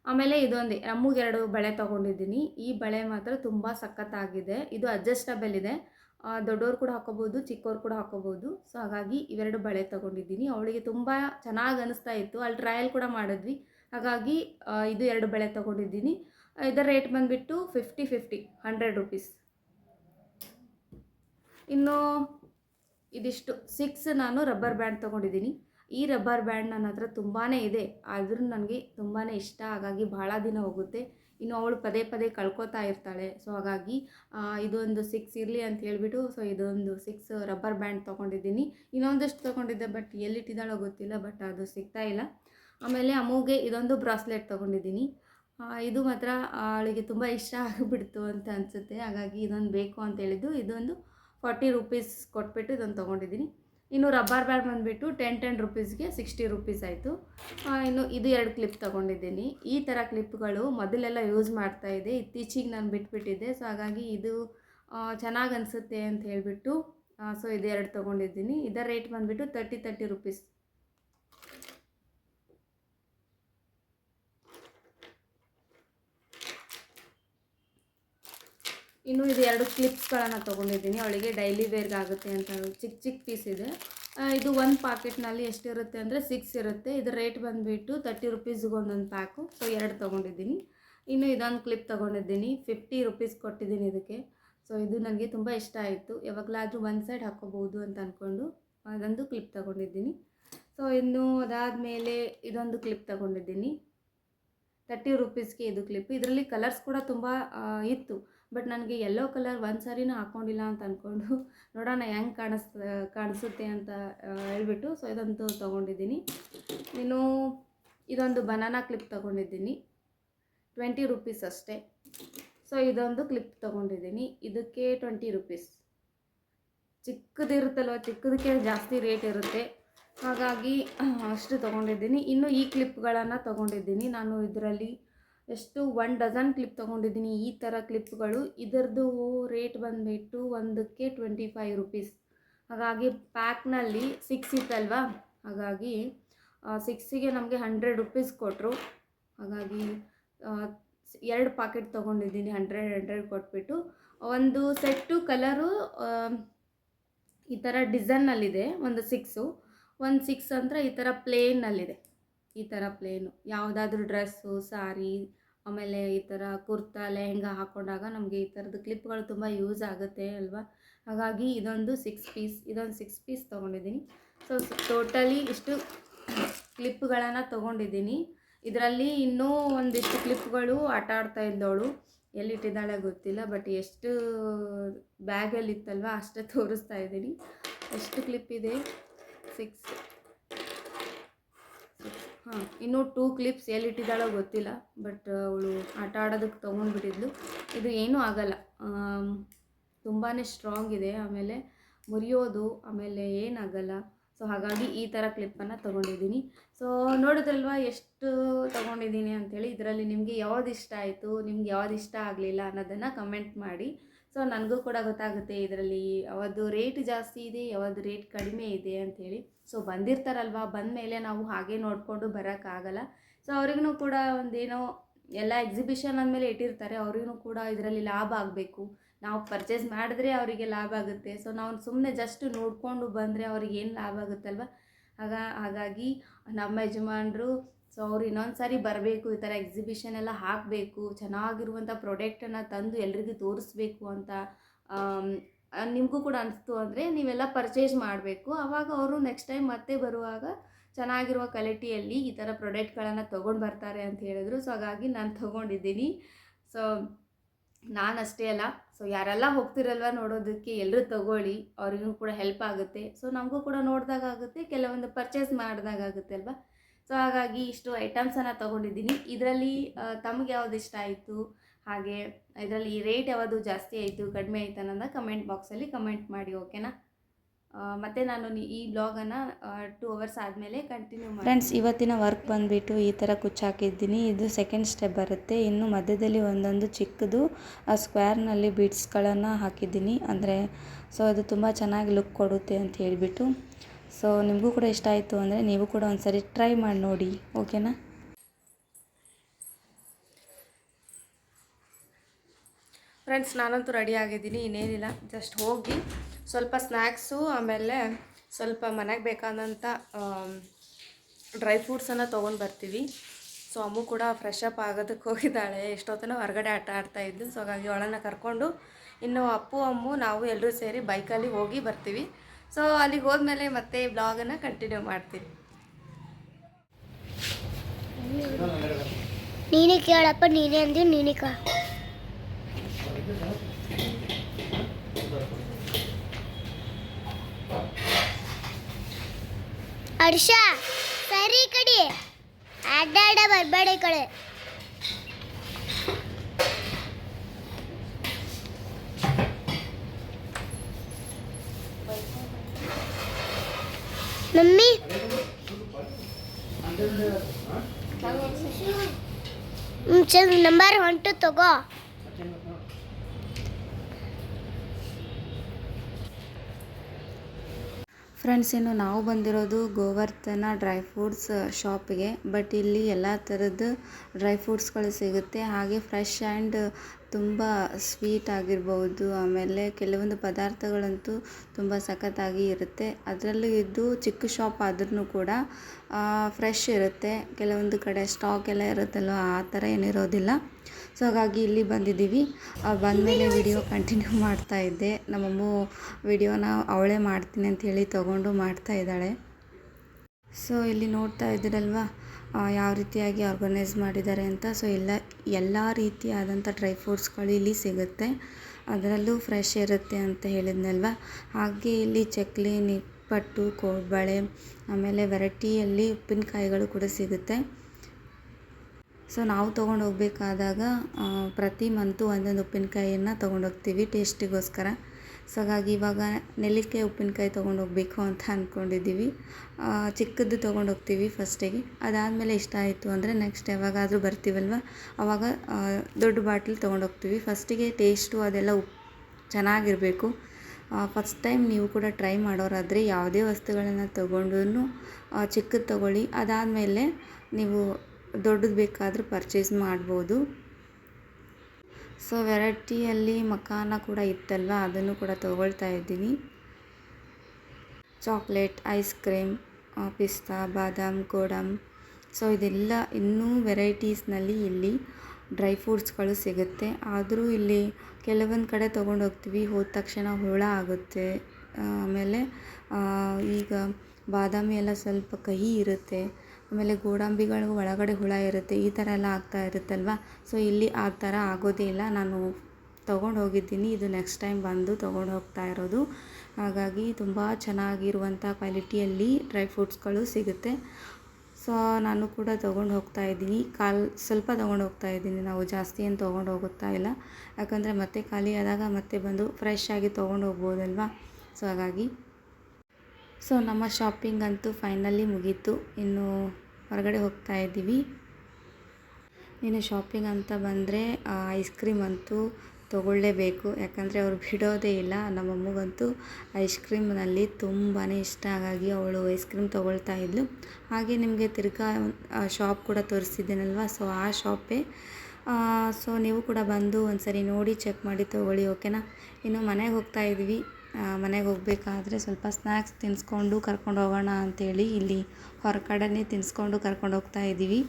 ಆಮೇಲೆ ಇದೊಂದೇ, ನಮಗೆ ಎರಡು ಬಳೆ ತೊಗೊಂಡಿದ್ದೀನಿ. ಈ ಬಳೆ ಮಾತ್ರ ತುಂಬ ಸಖತ್ತಾಗಿದೆ. ಇದು ಅಡ್ಜಸ್ಟಬಲ್ ಇದೆ. ದೊಡ್ಡವ್ರು ಕೂಡ ಹಾಕೋಬೋದು ಚಿಕ್ಕವ್ರು ಕೂಡ ಹಾಕೋಬೋದು. ಸೊ ಹಾಗಾಗಿ ಇವೆರಡು ಬಳೆ ತೊಗೊಂಡಿದ್ದೀನಿ. ಅವಳಿಗೆ ತುಂಬ ಚೆನ್ನಾಗಿ ಅನಿಸ್ತಾ ಇತ್ತು. ಅಲ್ಲಿ ಟ್ರಯಲ್ ಕೂಡ ಮಾಡಿದ್ವಿ. ಹಾಗಾಗಿ ಇದು ಎರಡು ಬಳೆ ತೊಗೊಂಡಿದ್ದೀನಿ. ಇದರ ರೇಟ್ ಬಂದುಬಿಟ್ಟು ಫಿಫ್ಟಿ ಫಿಫ್ಟಿ ಹಂಡ್ರೆಡ್ ರುಪೀಸ್ ಇನ್ನು ಇದಿಷ್ಟು. ಸಿಕ್ಸ್ ನಾನು ರಬ್ಬರ್ ಬ್ಯಾಂಡ್ ತೊಗೊಂಡಿದ್ದೀನಿ. ಈ ರಬ್ಬರ್ ಬ್ಯಾಂಡ್ ನನ್ನ ಹತ್ರ ತುಂಬಾ ಇದೆ. ಆದರೂ ನನಗೆ ತುಂಬಾ ಇಷ್ಟ. ಹಾಗಾಗಿ ಭಾಳ ದಿನ ಹೋಗುತ್ತೆ. ಇನ್ನು ಅವಳು ಪದೇ ಪದೇ ಕಳ್ಕೊತಾ ಇರ್ತಾಳೆ. ಸೊ ಹಾಗಾಗಿ ಇದೊಂದು ಸಿಕ್ಸ್ ಇರಲಿ ಅಂತ ಹೇಳಿಬಿಟ್ಟು ಸೊ ಇದೊಂದು ಸಿಕ್ಸ್ ರಬ್ಬರ್ ಬ್ಯಾಂಡ್ ತೊಗೊಂಡಿದ್ದೀನಿ. ಇನ್ನೊಂದಷ್ಟು ತೊಗೊಂಡಿದ್ದೆ ಬಟ್ ಎಲ್ಲಿಟ್ಟಿದ್ದಾಳೋ ಗೊತ್ತಿಲ್ಲ ಬಟ್ ಅದು ಸಿಗ್ತಾ ಇಲ್ಲ. ಆಮೇಲೆ ಅಮ್ಮುಗೆ ಇದೊಂದು ಬ್ರಾಸ್ಲೆಟ್ ತೊಗೊಂಡಿದ್ದೀನಿ. ಇದು ಮಾತ್ರ ಅವಳಿಗೆ ತುಂಬ ಇಷ್ಟ ಆಗಿಬಿಡ್ತು ಅಂತ ಅನಿಸುತ್ತೆ. ಹಾಗಾಗಿ, ಇದೊಂದು ಬೇಕು ಅಂತ ಹೇಳಿದ್ದು, ಇದೊಂದು ಫಾರ್ಟಿ ರುಪೀಸ್ ಕೊಟ್ಬಿಟ್ಟು ಇದೊಂದು ತೊಗೊಂಡಿದ್ದೀನಿ. ಇನ್ನು ರಬ್ಬರ್ ಬ್ಯಾಂಡ್ ಬಂದುಬಿಟ್ಟು ಟೆನ್ ಟೆನ್ ರುಪೀಸ್ಗೆ ಸಿಕ್ಸ್ಟಿ ರುಪೀಸ್ ಆಯಿತು. ಇನ್ನು ಇದು ಎರಡು ಕ್ಲಿಪ್ ತೊಗೊಂಡಿದ್ದೀನಿ. ಈ ಥರ ಕ್ಲಿಪ್ಗಳು ಮೊದಲೆಲ್ಲ ಯೂಸ್ ಮಾಡ್ತಾ ಇದೆ ಇತ್ತೀಚೆಗೆ ನಾನು ಬಿಟ್ಬಿಟ್ಟಿದ್ದೆ. ಸೊ ಹಾಗಾಗಿ ಇದು ಚೆನ್ನಾಗಿ ಅನಿಸುತ್ತೆ ಅಂತ ಹೇಳಿಬಿಟ್ಟು ಸೊ ಇದೆರಡು ತೊಗೊಂಡಿದ್ದೀನಿ. ಇದರ ರೇಟ್ ಬಂದುಬಿಟ್ಟು ತರ್ಟಿ ತರ್ಟಿ ರುಪೀಸ್ ಇನ್ನು ಇದು ಎರಡು ಕ್ಲಿಪ್ಸ್ಗಳನ್ನು ತೊಗೊಂಡಿದ್ದೀನಿ. ಅವಳಿಗೆ ಡೈಲಿ ವೇರ್ಗೆ ಆಗುತ್ತೆ ಅಂತ ಚಿಕ್ಕ ಚಿಕ್ಕ ಪೀಸ್ ಇದೆ. ಇದು ಒಂದು ಪಾಕೆಟ್ನಲ್ಲಿ ಎಷ್ಟಿರುತ್ತೆ ಅಂದರೆ ಸಿಕ್ಸ್ ಇರುತ್ತೆ. ಇದು ರೇಟ್ ಬಂದುಬಿಟ್ಟು ತರ್ಟಿ ರುಪೀಸ್ಗೆ ಒಂದೊಂದು ಪ್ಯಾಕು ಸೊ ಎರಡು ತೊಗೊಂಡಿದ್ದೀನಿ. ಇನ್ನು ಇದೊಂದು ಕ್ಲಿಪ್ ತೊಗೊಂಡಿದ್ದೀನಿ. ಫಿಫ್ಟಿ ರುಪೀಸ್ ಕೊಟ್ಟಿದ್ದೀನಿ ಇದಕ್ಕೆ. ಸೊ ಇದು ನನಗೆ ತುಂಬ ಇಷ್ಟ ಆಯಿತು. ಯಾವಾಗಲಾದರೂ ಒಂದು ಸೈಡ್ ಹಾಕ್ಕೋಬೋದು ಅಂತ ಅಂದ್ಕೊಂಡು ಅದೊಂದು ಕ್ಲಿಪ್ ತೊಗೊಂಡಿದ್ದೀನಿ. ಸೊ ಇನ್ನು ಅದಾದಮೇಲೆ ಇದೊಂದು ಕ್ಲಿಪ್ ತೊಗೊಂಡಿದ್ದೀನಿ. ತರ್ಟಿ ರುಪೀಸ್ಗೆ ಇದು ಕ್ಲಿಪ್ ಇದರಲ್ಲಿ ಕಲರ್ಸ್ ಕೂಡ ತುಂಬ ಇತ್ತು. ಬಟ್ ನನಗೆ ಎಲ್ಲೋ ಕಲರ್ ಒಂದು ಸಾರಿನೂ ಹಾಕ್ಕೊಂಡಿಲ್ಲ ಅಂತ ಅಂದ್ಕೊಂಡು ನೋಡೋಣ ಹೆಂಗೆ ಕಾಣಿಸ್ ಕಾಣಿಸುತ್ತೆ ಅಂತ ಹೇಳ್ಬಿಟ್ಟು ಸೊ ಇದಂತೂ ತೊಗೊಂಡಿದ್ದೀನಿ. ಇನ್ನು ಇದೊಂದು ಬನಾನಾ ಕ್ಲಿಪ್ ತೊಗೊಂಡಿದ್ದೀನಿ. ಟ್ವೆಂಟಿ ರುಪೀಸ್ ಅಷ್ಟೇ. ಸೊ ಇದೊಂದು ಕ್ಲಿಪ್ ತೊಗೊಂಡಿದ್ದೀನಿ. ಇದಕ್ಕೆ ಟ್ವೆಂಟಿ ರುಪೀಸ್ ಚಿಕ್ಕದಿರುತ್ತಲ್ವ, ಚಿಕ್ಕದಕ್ಕೆ ಜಾಸ್ತಿ ರೇಟ್ ಇರುತ್ತೆ. ಹಾಗಾಗಿ ಅಷ್ಟು ತೊಗೊಂಡಿದ್ದೀನಿ. ಇನ್ನು ಈ ಕ್ಲಿಪ್ಗಳನ್ನು ತೊಗೊಂಡಿದ್ದೀನಿ. ನಾನು ಇದರಲ್ಲಿ ಎಷ್ಟು ಒನ್ ಡಜನ್ ಕ್ಲಿಪ್ ತೊಗೊಂಡಿದ್ದೀನಿ. ಈ ಥರ ಕ್ಲಿಪ್ಗಳು ಇದರದ್ದು ರೇಟ್ ಬಂದುಬಿಟ್ಟು ಒಂದಕ್ಕೆ ಟ್ವೆಂಟಿ ಫೈವ್ ರುಪೀಸ್ ಹಾಗಾಗಿ ಪ್ಯಾಕ್ನಲ್ಲಿ ಸಿಕ್ಸ್ ಇತ್ತಲ್ವಾ? ಹಾಗಾಗಿ ಸಿಕ್ಸಿಗೆ ನಮಗೆ ಹಂಡ್ರೆಡ್ ರುಪೀಸ್ ಕೊಟ್ಟರು ಹಾಗಾಗಿ ಎರಡು ಪಾಕೆಟ್ ತೊಗೊಂಡಿದ್ದೀನಿ ಹಂಡ್ರೆಡ್ ಹಂಡ್ರೆಡ್ ಕೊಟ್ಬಿಟ್ಟು. ಒಂದು ಸೆಟ್ಟು ಕಲರು ಈ ಥರ ಡಿಸೈನ್ನಲ್ಲಿದೆ ಒಂದು ಸಿಕ್ಸು ಒಂದು ಸಿಕ್ಸ್ ಅಂದರೆ ಈ ಥರ ಪ್ಲೇನಲ್ಲಿದೆ ಈ ಥರ ಪ್ಲೇನು ಯಾವುದಾದ್ರೂ ಡ್ರೆಸ್ಸು ಸಾರಿ ಆಮೇಲೆ ಈ ಥರ ಕುರ್ತಾ, ಲೆಹೆಂಗಾ ಹಾಕ್ಕೊಂಡಾಗ ನಮಗೆ ಈ ಥರದ್ದು ಕ್ಲಿಪ್ಗಳು ತುಂಬ ಯೂಸ್ ಆಗುತ್ತೆ ಅಲ್ವಾ? ಹಾಗಾಗಿ ಇದೊಂದು ಸಿಕ್ಸ್ ಪೀಸ್ ಇದೊಂದು ಸಿಕ್ಸ್ ಪೀಸ್ ತೊಗೊಂಡಿದ್ದೀನಿ. ಸೊ ಟೋಟಲಿ ಇಷ್ಟು ಕ್ಲಿಪ್ಗಳನ್ನು ತೊಗೊಂಡಿದ್ದೀನಿ. ಇದರಲ್ಲಿ ಇನ್ನೂ ಒಂದಿಷ್ಟು ಕ್ಲಿಪ್ಗಳು ಆಟ ಆಡ್ತಾ ಇದ್ದವಳು. ಎಲ್ಲಿಟ್ಟಿದ್ದಾಳೆ ಗೊತ್ತಿಲ್ಲ ಬಟ್ ಎಷ್ಟು ಬ್ಯಾಗಲ್ಲಿತ್ತಲ್ವ ಅಷ್ಟೇ ತೋರಿಸ್ತಾ ಇದ್ದೀನಿ. ಎಷ್ಟು ಕ್ಲಿಪ್ ಇದೆ? ಸಿಕ್ಸ್ ಹಾಂ, ಇನ್ನೂ ಟೂ ಕ್ಲಿಪ್ಸ್ ಎಲ್ಲಿಟ್ಟಿದ್ದಾಳೋ ಗೊತ್ತಿಲ್ಲ ಬಟ್ ಅವಳು ಆಟ ಆಡೋದಕ್ಕೆ ತೊಗೊಂಡ್ಬಿಟ್ಟಿದ್ಲು. ಇದು ಏನೂ ಆಗಲ್ಲ. ತುಂಬಾ ಸ್ಟ್ರಾಂಗ್ ಇದೆ, ಆಮೇಲೆ ಮುರಿಯೋದು, ಆಮೇಲೆ ಏನಾಗಲ್ಲ. ಸೊ ಹಾಗಾಗಿ ಈ ಥರ ಕ್ಲಿಪ್ಪನ್ನು ತೊಗೊಂಡಿದ್ದೀನಿ. ಸೊ ನೋಡಿದ್ರಲ್ವ ಎಷ್ಟು ತೊಗೊಂಡಿದ್ದೀನಿ ಅಂಥೇಳಿ ಇದರಲ್ಲಿ ನಿಮಗೆ ಯಾವ್ದು ಇಷ್ಟ ಆಯಿತು, ನಿಮ್ಗೆ ಯಾವ್ದು ಇಷ್ಟ ಆಗಲಿಲ್ಲ ಅನ್ನೋದನ್ನು ಕಮೆಂಟ್ ಮಾಡಿ. ಸೊ ನನಗೂ ಕೂಡ ಗೊತ್ತಾಗುತ್ತೆ ಇದರಲ್ಲಿ ಯಾವುದು ರೇಟ್ ಜಾಸ್ತಿ ಇದೆ, ಯಾವುದು ರೇಟ್ ಕಡಿಮೆ ಇದೆ ಅಂಥೇಳಿ ಸೊ ಬಂದಿರ್ತಾರಲ್ವ? ಬಂದ ಮೇಲೆ ನಾವು ಹಾಗೆ ನೋಡಿಕೊಂಡು ಬರೋಕ್ಕಾಗಲ್ಲ. ಸೊ ಅವ್ರಿಗೂ ಕೂಡ ಒಂದೇನೋ ಎಲ್ಲ ಎಕ್ಸಿಬಿಷನ್ ಅಂದಮೇಲೆ ಇಟ್ಟಿರ್ತಾರೆ. ಅವ್ರಿಗೂ ಕೂಡ ಇದರಲ್ಲಿ ಲಾಭ ಆಗಬೇಕು. ನಾವು ಪರ್ಚೇಸ್ ಮಾಡಿದ್ರೆ ಅವರಿಗೆ ಲಾಭ ಆಗುತ್ತೆ. ಸೊ ನಾವು ಸುಮ್ಮನೆ ಜಸ್ಟ್ ನೋಡಿಕೊಂಡು ಬಂದರೆ ಅವ್ರಿಗೆ ಏನು ಲಾಭ ಆಗುತ್ತಲ್ವ? ಆಗ, ಹಾಗಾಗಿ ನಮ್ಮ ಯಜಮಾನರು ಸೊ ಅವ್ರು ಇನ್ನೊಂದು ಸಾರಿ ಬರಬೇಕು, ಈ ಥರ ಎಕ್ಸಿಬಿಷನ್ ಎಲ್ಲ ಹಾಕಬೇಕು ಚೆನ್ನಾಗಿರುವಂಥ ಪ್ರಾಡಕ್ಟನ್ನು ತಂದು ಎಲ್ರಿಗೂ ತೋರಿಸ್ಬೇಕು ಅಂತ ನಿಮಗೂ ಕೂಡ ಅನಿಸ್ತು ಅಂದರೆ ನೀವೆಲ್ಲ ಪರ್ಚೇಸ್ ಮಾಡಬೇಕು. ಆವಾಗ ಅವರು ನೆಕ್ಸ್ಟ್ ಟೈಮ್ ಮತ್ತೆ ಬರುವಾಗ ಚೆನ್ನಾಗಿರುವ ಕ್ವಾಲಿಟಿಯಲ್ಲಿ ಈ ಥರ ಪ್ರಾಡಕ್ಟ್ಗಳನ್ನು ತೊಗೊಂಡು ಬರ್ತಾರೆ ಅಂತ ಹೇಳಿದ್ರು. ಸೊ, ಹಾಗಾಗಿ ನಾನು ತೊಗೊಂಡಿದ್ದೀನಿ. ಸೊ, ನಾನು ಅಷ್ಟೇ ಅಲ್ಲ. ಸೊ, ಯಾರೆಲ್ಲ ಹೋಗ್ತಿರಲ್ವ ನೋಡೋದಕ್ಕೆ ಎಲ್ಲರೂ ತಗೊಳ್ಳಿ. ಅವ್ರಿಗೂ ಕೂಡ ಹೆಲ್ಪ್ ಆಗುತ್ತೆ. ಸೊ, ನಮಗೂ ಕೂಡ ನೋಡಿದಾಗ ಆಗುತ್ತೆ, ಕೆಲವೊಂದು ಪರ್ಚೇಸ್ ಮಾಡಿದಾಗ ಆಗುತ್ತೆ ಅಲ್ವಾ? ಸೊ ಹಾಗಾಗಿ ಇಷ್ಟು ಐಟಮ್ಸನ್ನು ತೊಗೊಂಡಿದ್ದೀನಿ. ಇದರಲ್ಲಿ ತಮಗೆ ಯಾವ್ದು ಇಷ್ಟ ಆಯಿತು? ಹಾಗೆ ಇದರಲ್ಲಿ ರೇಟ್ ಯಾವುದು ಜಾಸ್ತಿ ಆಯಿತು, ಕಡಿಮೆ ಆಯಿತು ಅನ್ನೋದನ್ನ ಕಮೆಂಟ್ ಬಾಕ್ಸಲ್ಲಿ ಕಮೆಂಟ್ ಮಾಡಿ ಓಕೆನಾ ಮತ್ತು ನಾನು ಈ ಬ್ಲಾಗನ್ನು ಟೂ ಅವರ್ಸ್ ಆದಮೇಲೆ ಕಂಟಿನ್ಯೂ ಮಾಡಿ ಫ್ರೆಂಡ್ಸ್ ಇವತ್ತಿನ ವರ್ಕ್ ಬಂದುಬಿಟ್ಟು ಈ ಥರ ಕುಚ್ಚು ಹಾಕಿದ್ದೀನಿ. ಇದು ಸೆಕೆಂಡ್ ಸ್ಟೆಪ್ ಬರುತ್ತೆ. ಇನ್ನು ಮಧ್ಯದಲ್ಲಿ ಒಂದೊಂದು ಚಿಕ್ಕದು, ಆ ಸ್ಕ್ವೇರ್ನಲ್ಲಿ ಬೀಡ್ಸ್ಗಳನ್ನು ಹಾಕಿದ್ದೀನಿ. ಅಂದರೆ ಸೊ ಅದು ತುಂಬ ಚೆನ್ನಾಗಿ ಲುಕ್ ಕೊಡುತ್ತೆ ಅಂತ ಹೇಳಿಬಿಟ್ಟು. ಸೊ ನಿಮಗೂ ಕೂಡ ಇಷ್ಟ ಆಯಿತು ಅಂದರೆ ನೀವು ಕೂಡ ಒಂದ್ಸರಿ ಟ್ರೈ ಮಾಡಿ ನೋಡಿ ಓಕೆನಾ ಫ್ರೆಂಡ್ಸ್ ನಾನಂತೂ ರೆಡಿ ಆಗಿದ್ದೀನಿ, ಇನ್ನೇನಿಲ್ಲ ಜಸ್ಟ್ ಹೋಗಿ ಸ್ವಲ್ಪ ಸ್ನ್ಯಾಕ್ಸು ಆಮೇಲೆ ಸ್ವಲ್ಪ ಮನೆಗೆ ಬೇಕಾದಂಥ ಡ್ರೈ ಫ್ರೂಟ್ಸನ್ನು ತೊಗೊಂಡು ಬರ್ತೀವಿ. ಸೊ ಅಮ್ಮು ಕೂಡ ಫ್ರೆಶ್ ಅಪ್ ಆಗೋದಕ್ಕೆ ಹೋಗಿದ್ದಾಳೆ, ಎಷ್ಟೊತ್ತನ ಹೊರಗಡೆ ಆಟ ಆಡ್ತಾ ಇದ್ದು ಸೊ ಹಾಗಾಗಿ ಅವಳನ್ನು ಕರ್ಕೊಂಡು ಇನ್ನು ಅಪ್ಪು, ಅಮ್ಮು, ನಾವು ಎಲ್ಲರೂ ಸೇರಿ ಬೈಕಲ್ಲಿ ಹೋಗಿ ಬರ್ತೀವಿ. ಸೊ ಅಲ್ಲಿಗೆ ಹೋದ್ಮೇಲೆ ಮತ್ತೆ ಬ್ಲಾಗನ್ನು ಕಂಟಿನ್ಯೂ ಮಾಡ್ತೀನಿ. ನೀನೇ ಕೇಳಪ್ಪ, ನೀನೇ ಅಂದಿ ನೀನೇ ಕಾ ಹರ್ಷ, ಸರಿ ಕಡಿ. ಅಡ್ಡಾಡ ಬರ್ಬೇಡ ಕಡೆ. ಮಮ್ಮಿ? ಚಂದ ನಂಬರ್ ಹೊಂಟು, ತಗೋ. ಫ್ರೆಂಡ್ಸ್ ಇನ್ನು ನಾವು ಬಂದಿರೋದು ಗೋವರ್ಧನ ಡ್ರೈ ಫ್ರೂಟ್ಸ್ ಶಾಪಿಗೆ ಬಟ್ ಇಲ್ಲಿ ಎಲ್ಲ ಥರದ್ದು ಡ್ರೈ ಫ್ರೂಟ್ಸ್ಗಳು ಸಿಗುತ್ತೆ. ಹಾಗೆ ಫ್ರೆಶ್ ಆ್ಯಂಡ್ ತುಂಬ ಸ್ವೀಟ್ ಆಗಿರ್ಬೌದು. ಆಮೇಲೆ ಕೆಲವೊಂದು ಪದಾರ್ಥಗಳಂತೂ ತುಂಬ ಸಖತ್ತಾಗಿ ಇರುತ್ತೆ. ಅದರಲ್ಲೂ ಇದ್ದು ಚಿಕ್ಕ ಶಾಪ್ ಆದ್ರೂ ಕೂಡ ಫ್ರೆಶ್ ಇರುತ್ತೆ. ಕೆಲವೊಂದು ಕಡೆ ಸ್ಟಾಕ್ ಎಲ್ಲ ಇರುತ್ತಲ್ವ, ಆ ಥರ ಏನಿರೋದಿಲ್ಲ. ಸೊ ಹಾಗಾಗಿ ಇಲ್ಲಿ ಬಂದಿದ್ದೀವಿ. ಬಂದಮೇಲೆ ವಿಡಿಯೋ ಕಂಟಿನ್ಯೂ ಮಾಡ್ತಾ ಇದ್ದೆ. ನಮ್ಮಮ್ಮ ವಿಡಿಯೋನ ಅವಳೇ ಮಾಡ್ತೀನಿ ಅಂತ ಹೇಳಿ ತೊಗೊಂಡು ಮಾಡ್ತಾ ಇದ್ದಾಳೆ. ಸೊ ಇಲ್ಲಿ ನೋಡ್ತಾ ಇದ್ದೀರಲ್ವ? ಯಾವ ರೀತಿಯಾಗಿ ಆರ್ಗನೈಸ್ ಮಾಡಿದ್ದಾರೆ ಅಂತ. ಸೊ ಎಲ್ಲ ಎಲ್ಲ ರೀತಿಯಾದಂಥ ಡ್ರೈ ಫ್ರೂಟ್ಸ್ಗಳು ಇಲ್ಲಿ ಸಿಗುತ್ತೆ. ಅದರಲ್ಲೂ ಫ್ರೆಶ್ ಇರುತ್ತೆ ಅಂತ ಹೇಳಿದ್ನಲ್ವ? ಹಾಗೆ ಇಲ್ಲಿ ಚಕ್ಲಿ, ನಿಪ್ಪಟ್ಟು, ಕೋಡ್ಬಳೆ, ಆಮೇಲೆ ವೆರೈಟಿಯಲ್ಲಿ ಉಪ್ಪಿನಕಾಯಿಗಳು ಕೂಡ ಸಿಗುತ್ತೆ. ಸೊ ನಾವು ತೊಗೊಂಡು ಹೋಗಬೇಕಾದಾಗ ಪ್ರತಿ ಮಂತು ಒಂದೊಂದು ಉಪ್ಪಿನಕಾಯಿಯನ್ನು ತೊಗೊಂಡೋಗ್ತೀವಿ ಟೇಸ್ಟಿಗೋಸ್ಕರ ಸೊ ಹಾಗಾಗಿ ಇವಾಗ ನೆಲ್ಲಿಕಾಯಿ ಉಪ್ಪಿನಕಾಯಿ ತೊಗೊಂಡು ಹೋಗ್ಬೇಕು ಅಂತ ಅಂದ್ಕೊಂಡಿದ್ದೀವಿ ಚಿಕ್ಕದ್ದು ಚಿಕ್ಕದು ತೊಗೊಂಡು ಹೋಗ್ತೀವಿ ಫಸ್ಟಿಗೆ. ಅದಾದಮೇಲೆ ಇಷ್ಟ ಆಯಿತು ಅಂದರೆ ನೆಕ್ಸ್ಟ್ ಯಾವಾಗಾದರೂ ಬರ್ತೀವಲ್ವ? ಆವಾಗ ದೊಡ್ಡ ಬಾಟ್ಲ್ ತೊಗೊಂಡು ಹೋಗ್ತೀವಿ ಫಸ್ಟಿಗೆ ಟೇಸ್ಟು ಅದೆಲ್ಲ ಉಪ್, ಚೆನ್ನಾಗಿರಬೇಕು. ಫಸ್ಟ್ ಟೈಮ್ ನೀವು ಕೂಡ ಟ್ರೈ ಮಾಡೋರಾದರೆ ಯಾವುದೇ ವಸ್ತುಗಳನ್ನು ತೊಗೊಂಡು ಚಿಕ್ಕದು ತೊಗೊಳ್ಳಿ. ಅದಾದಮೇಲೆ ನೀವು ದೊಡ್ಡದು ಬೇಕಾದರೂ ಪರ್ಚೇಸ್ ಮಾಡ್ಬೋದು. ಸೊ ವೆರೈಟಿಯಲ್ಲಿ ಮಖಾನ ಕೂಡ ಇತ್ತಲ್ವ? ಅದನ್ನು ಕೂಡ ತೊಗೊಳ್ತಾ ಇದ್ದೀನಿ. ಚಾಕ್ಲೇಟ್, ಐಸ್ ಕ್ರೀಮ್ ಪಿಸ್ತಾ, ಬಾದಾಮ್, ಗೋಡಂಬಿ. ಸೊ ಇದೆಲ್ಲ ಇನ್ನೂ ವೆರೈಟೀಸ್ನಲ್ಲಿ ಇಲ್ಲಿ ಡ್ರೈ ಫ್ರೂಟ್ಸ್ಗಳು ಸಿಗುತ್ತೆ. ಆದರೂ ಇಲ್ಲಿ ಕೆಲವೊಂದು ಕಡೆ ತೊಗೊಂಡೋಗ್ತೀವಿ. ಹೋದ ತಕ್ಷಣ ಹುಳ ಆಗುತ್ತೆ. ಆಮೇಲೆ ಈಗ ಬಾದಾಮಿ ಎಲ್ಲ ಸ್ವಲ್ಪ ಕಹಿ ಇರುತ್ತೆ. ಆಮೇಲೆ ಗೋಡಂಬಿಗಳು ಒಳಗಡೆ ಹುಳ ಇರುತ್ತೆ, ಈ ಥರ ಎಲ್ಲ ಆಗ್ತಾ ಇರುತ್ತಲ್ವ? ಸೊ ಇಲ್ಲಿ ಆ ಥರ ಆಗೋದೇ ಇಲ್ಲ. ನಾನು ತೊಗೊಂಡು ಹೋಗಿದ್ದೀನಿ. ಇದು ನೆಕ್ಸ್ಟ್ ಟೈಮ್ ಬಂದು ತೊಗೊಂಡು ಹೋಗ್ತಾ ಇರೋದು. ಹಾಗಾಗಿ ತುಂಬ ಚೆನ್ನಾಗಿರುವಂಥ ಕ್ವಾಲಿಟಿಯಲ್ಲಿ ಡ್ರೈ ಫ್ರೂಟ್ಸ್ಗಳು ಸಿಗುತ್ತೆ. ಸೊ ನಾನು ಕೂಡ ತೊಗೊಂಡು ಹೋಗ್ತಾ ಇದ್ದೀನಿ. ಕಾಲ್, ಸ್ವಲ್ಪ ತೊಗೊಂಡು ಹೋಗ್ತಾ ಇದ್ದೀನಿ. ನಾವು ಜಾಸ್ತಿ ಏನು ತೊಗೊಂಡು ಹೋಗುತ್ತಾ ಇಲ್ಲ. ಯಾಕಂದರೆ ಮತ್ತೆ ಖಾಲಿ ಆದಾಗ ಮತ್ತೆ ಬಂದು ಫ್ರೆಶ್ ಆಗಿ ತೊಗೊಂಡು ಹೋಗ್ಬೋದಲ್ವ? ಸೊ ಹಾಗಾಗಿ ಸೊ ನಮ್ಮ ಶಾಪಿಂಗ್ ಅಂತೂ ಫೈನಲಿ ಮುಗೀತು. ಇನ್ನು ಹೊರಗಡೆ ಹೋಗ್ತಾ ಇದ್ದೀವಿ. ಇನ್ನು ಶಾಪಿಂಗ್ ಅಂತ ಬಂದರೆ ಐಸ್ ಕ್ರೀಮ್ ಅಂತೂ ತೊಗೊಳ್ಳೇಬೇಕು. ಯಾಕಂದರೆ ಅವ್ರು ಬಿಡೋದೇ ಇಲ್ಲ. ನಮ್ಮಮ್ಮಗಂತೂ ಐಸ್ ಕ್ರೀಮ್ನಲ್ಲಿ ತುಂಬಾ ಇಷ್ಟ. ಹಾಗಾಗಿ ಅವಳು ಐಸ್ ಕ್ರೀಮ್ ತೊಗೊಳ್ತಾ ಇದ್ಲು. ಹಾಗೆ ನಿಮಗೆ ತಿರ್ಗಾ ಶಾಪ್ ಕೂಡ ತೋರಿಸಿದ್ದೀನಲ್ವ? ಸೊ ಆ ಶಾಪೇ ಸೊ ನೀವು ಕೂಡ ಬಂದು ಒಂದ್ಸರಿ ನೋಡಿ ಚೆಕ್ ಮಾಡಿ ತೊಗೊಳ್ಳಿ ಓಕೆನಾ ಇನ್ನು ಮನೆಗೆ ಹೋಗ್ತಾ ಇದ್ವಿ ಮನೆಗೆ ಹೋಗಬೇಕಾದ್ರೆ ಸ್ವಲ್ಪ ಸ್ನ್ಯಾಕ್ಸ್ ತಿನ್ಸ್ಕೊಂಡು ಕರ್ಕೊಂಡು ಹೋಗೋಣ ಅಂಥೇಳಿ ಇಲ್ಲಿ ಹೊರಗಡೆನೇ ತಿನ್ನಿಸ್ಕೊಂಡು ಕರ್ಕೊಂಡು ಹೋಗ್ತಾ ಇದ್ದೀವಿ.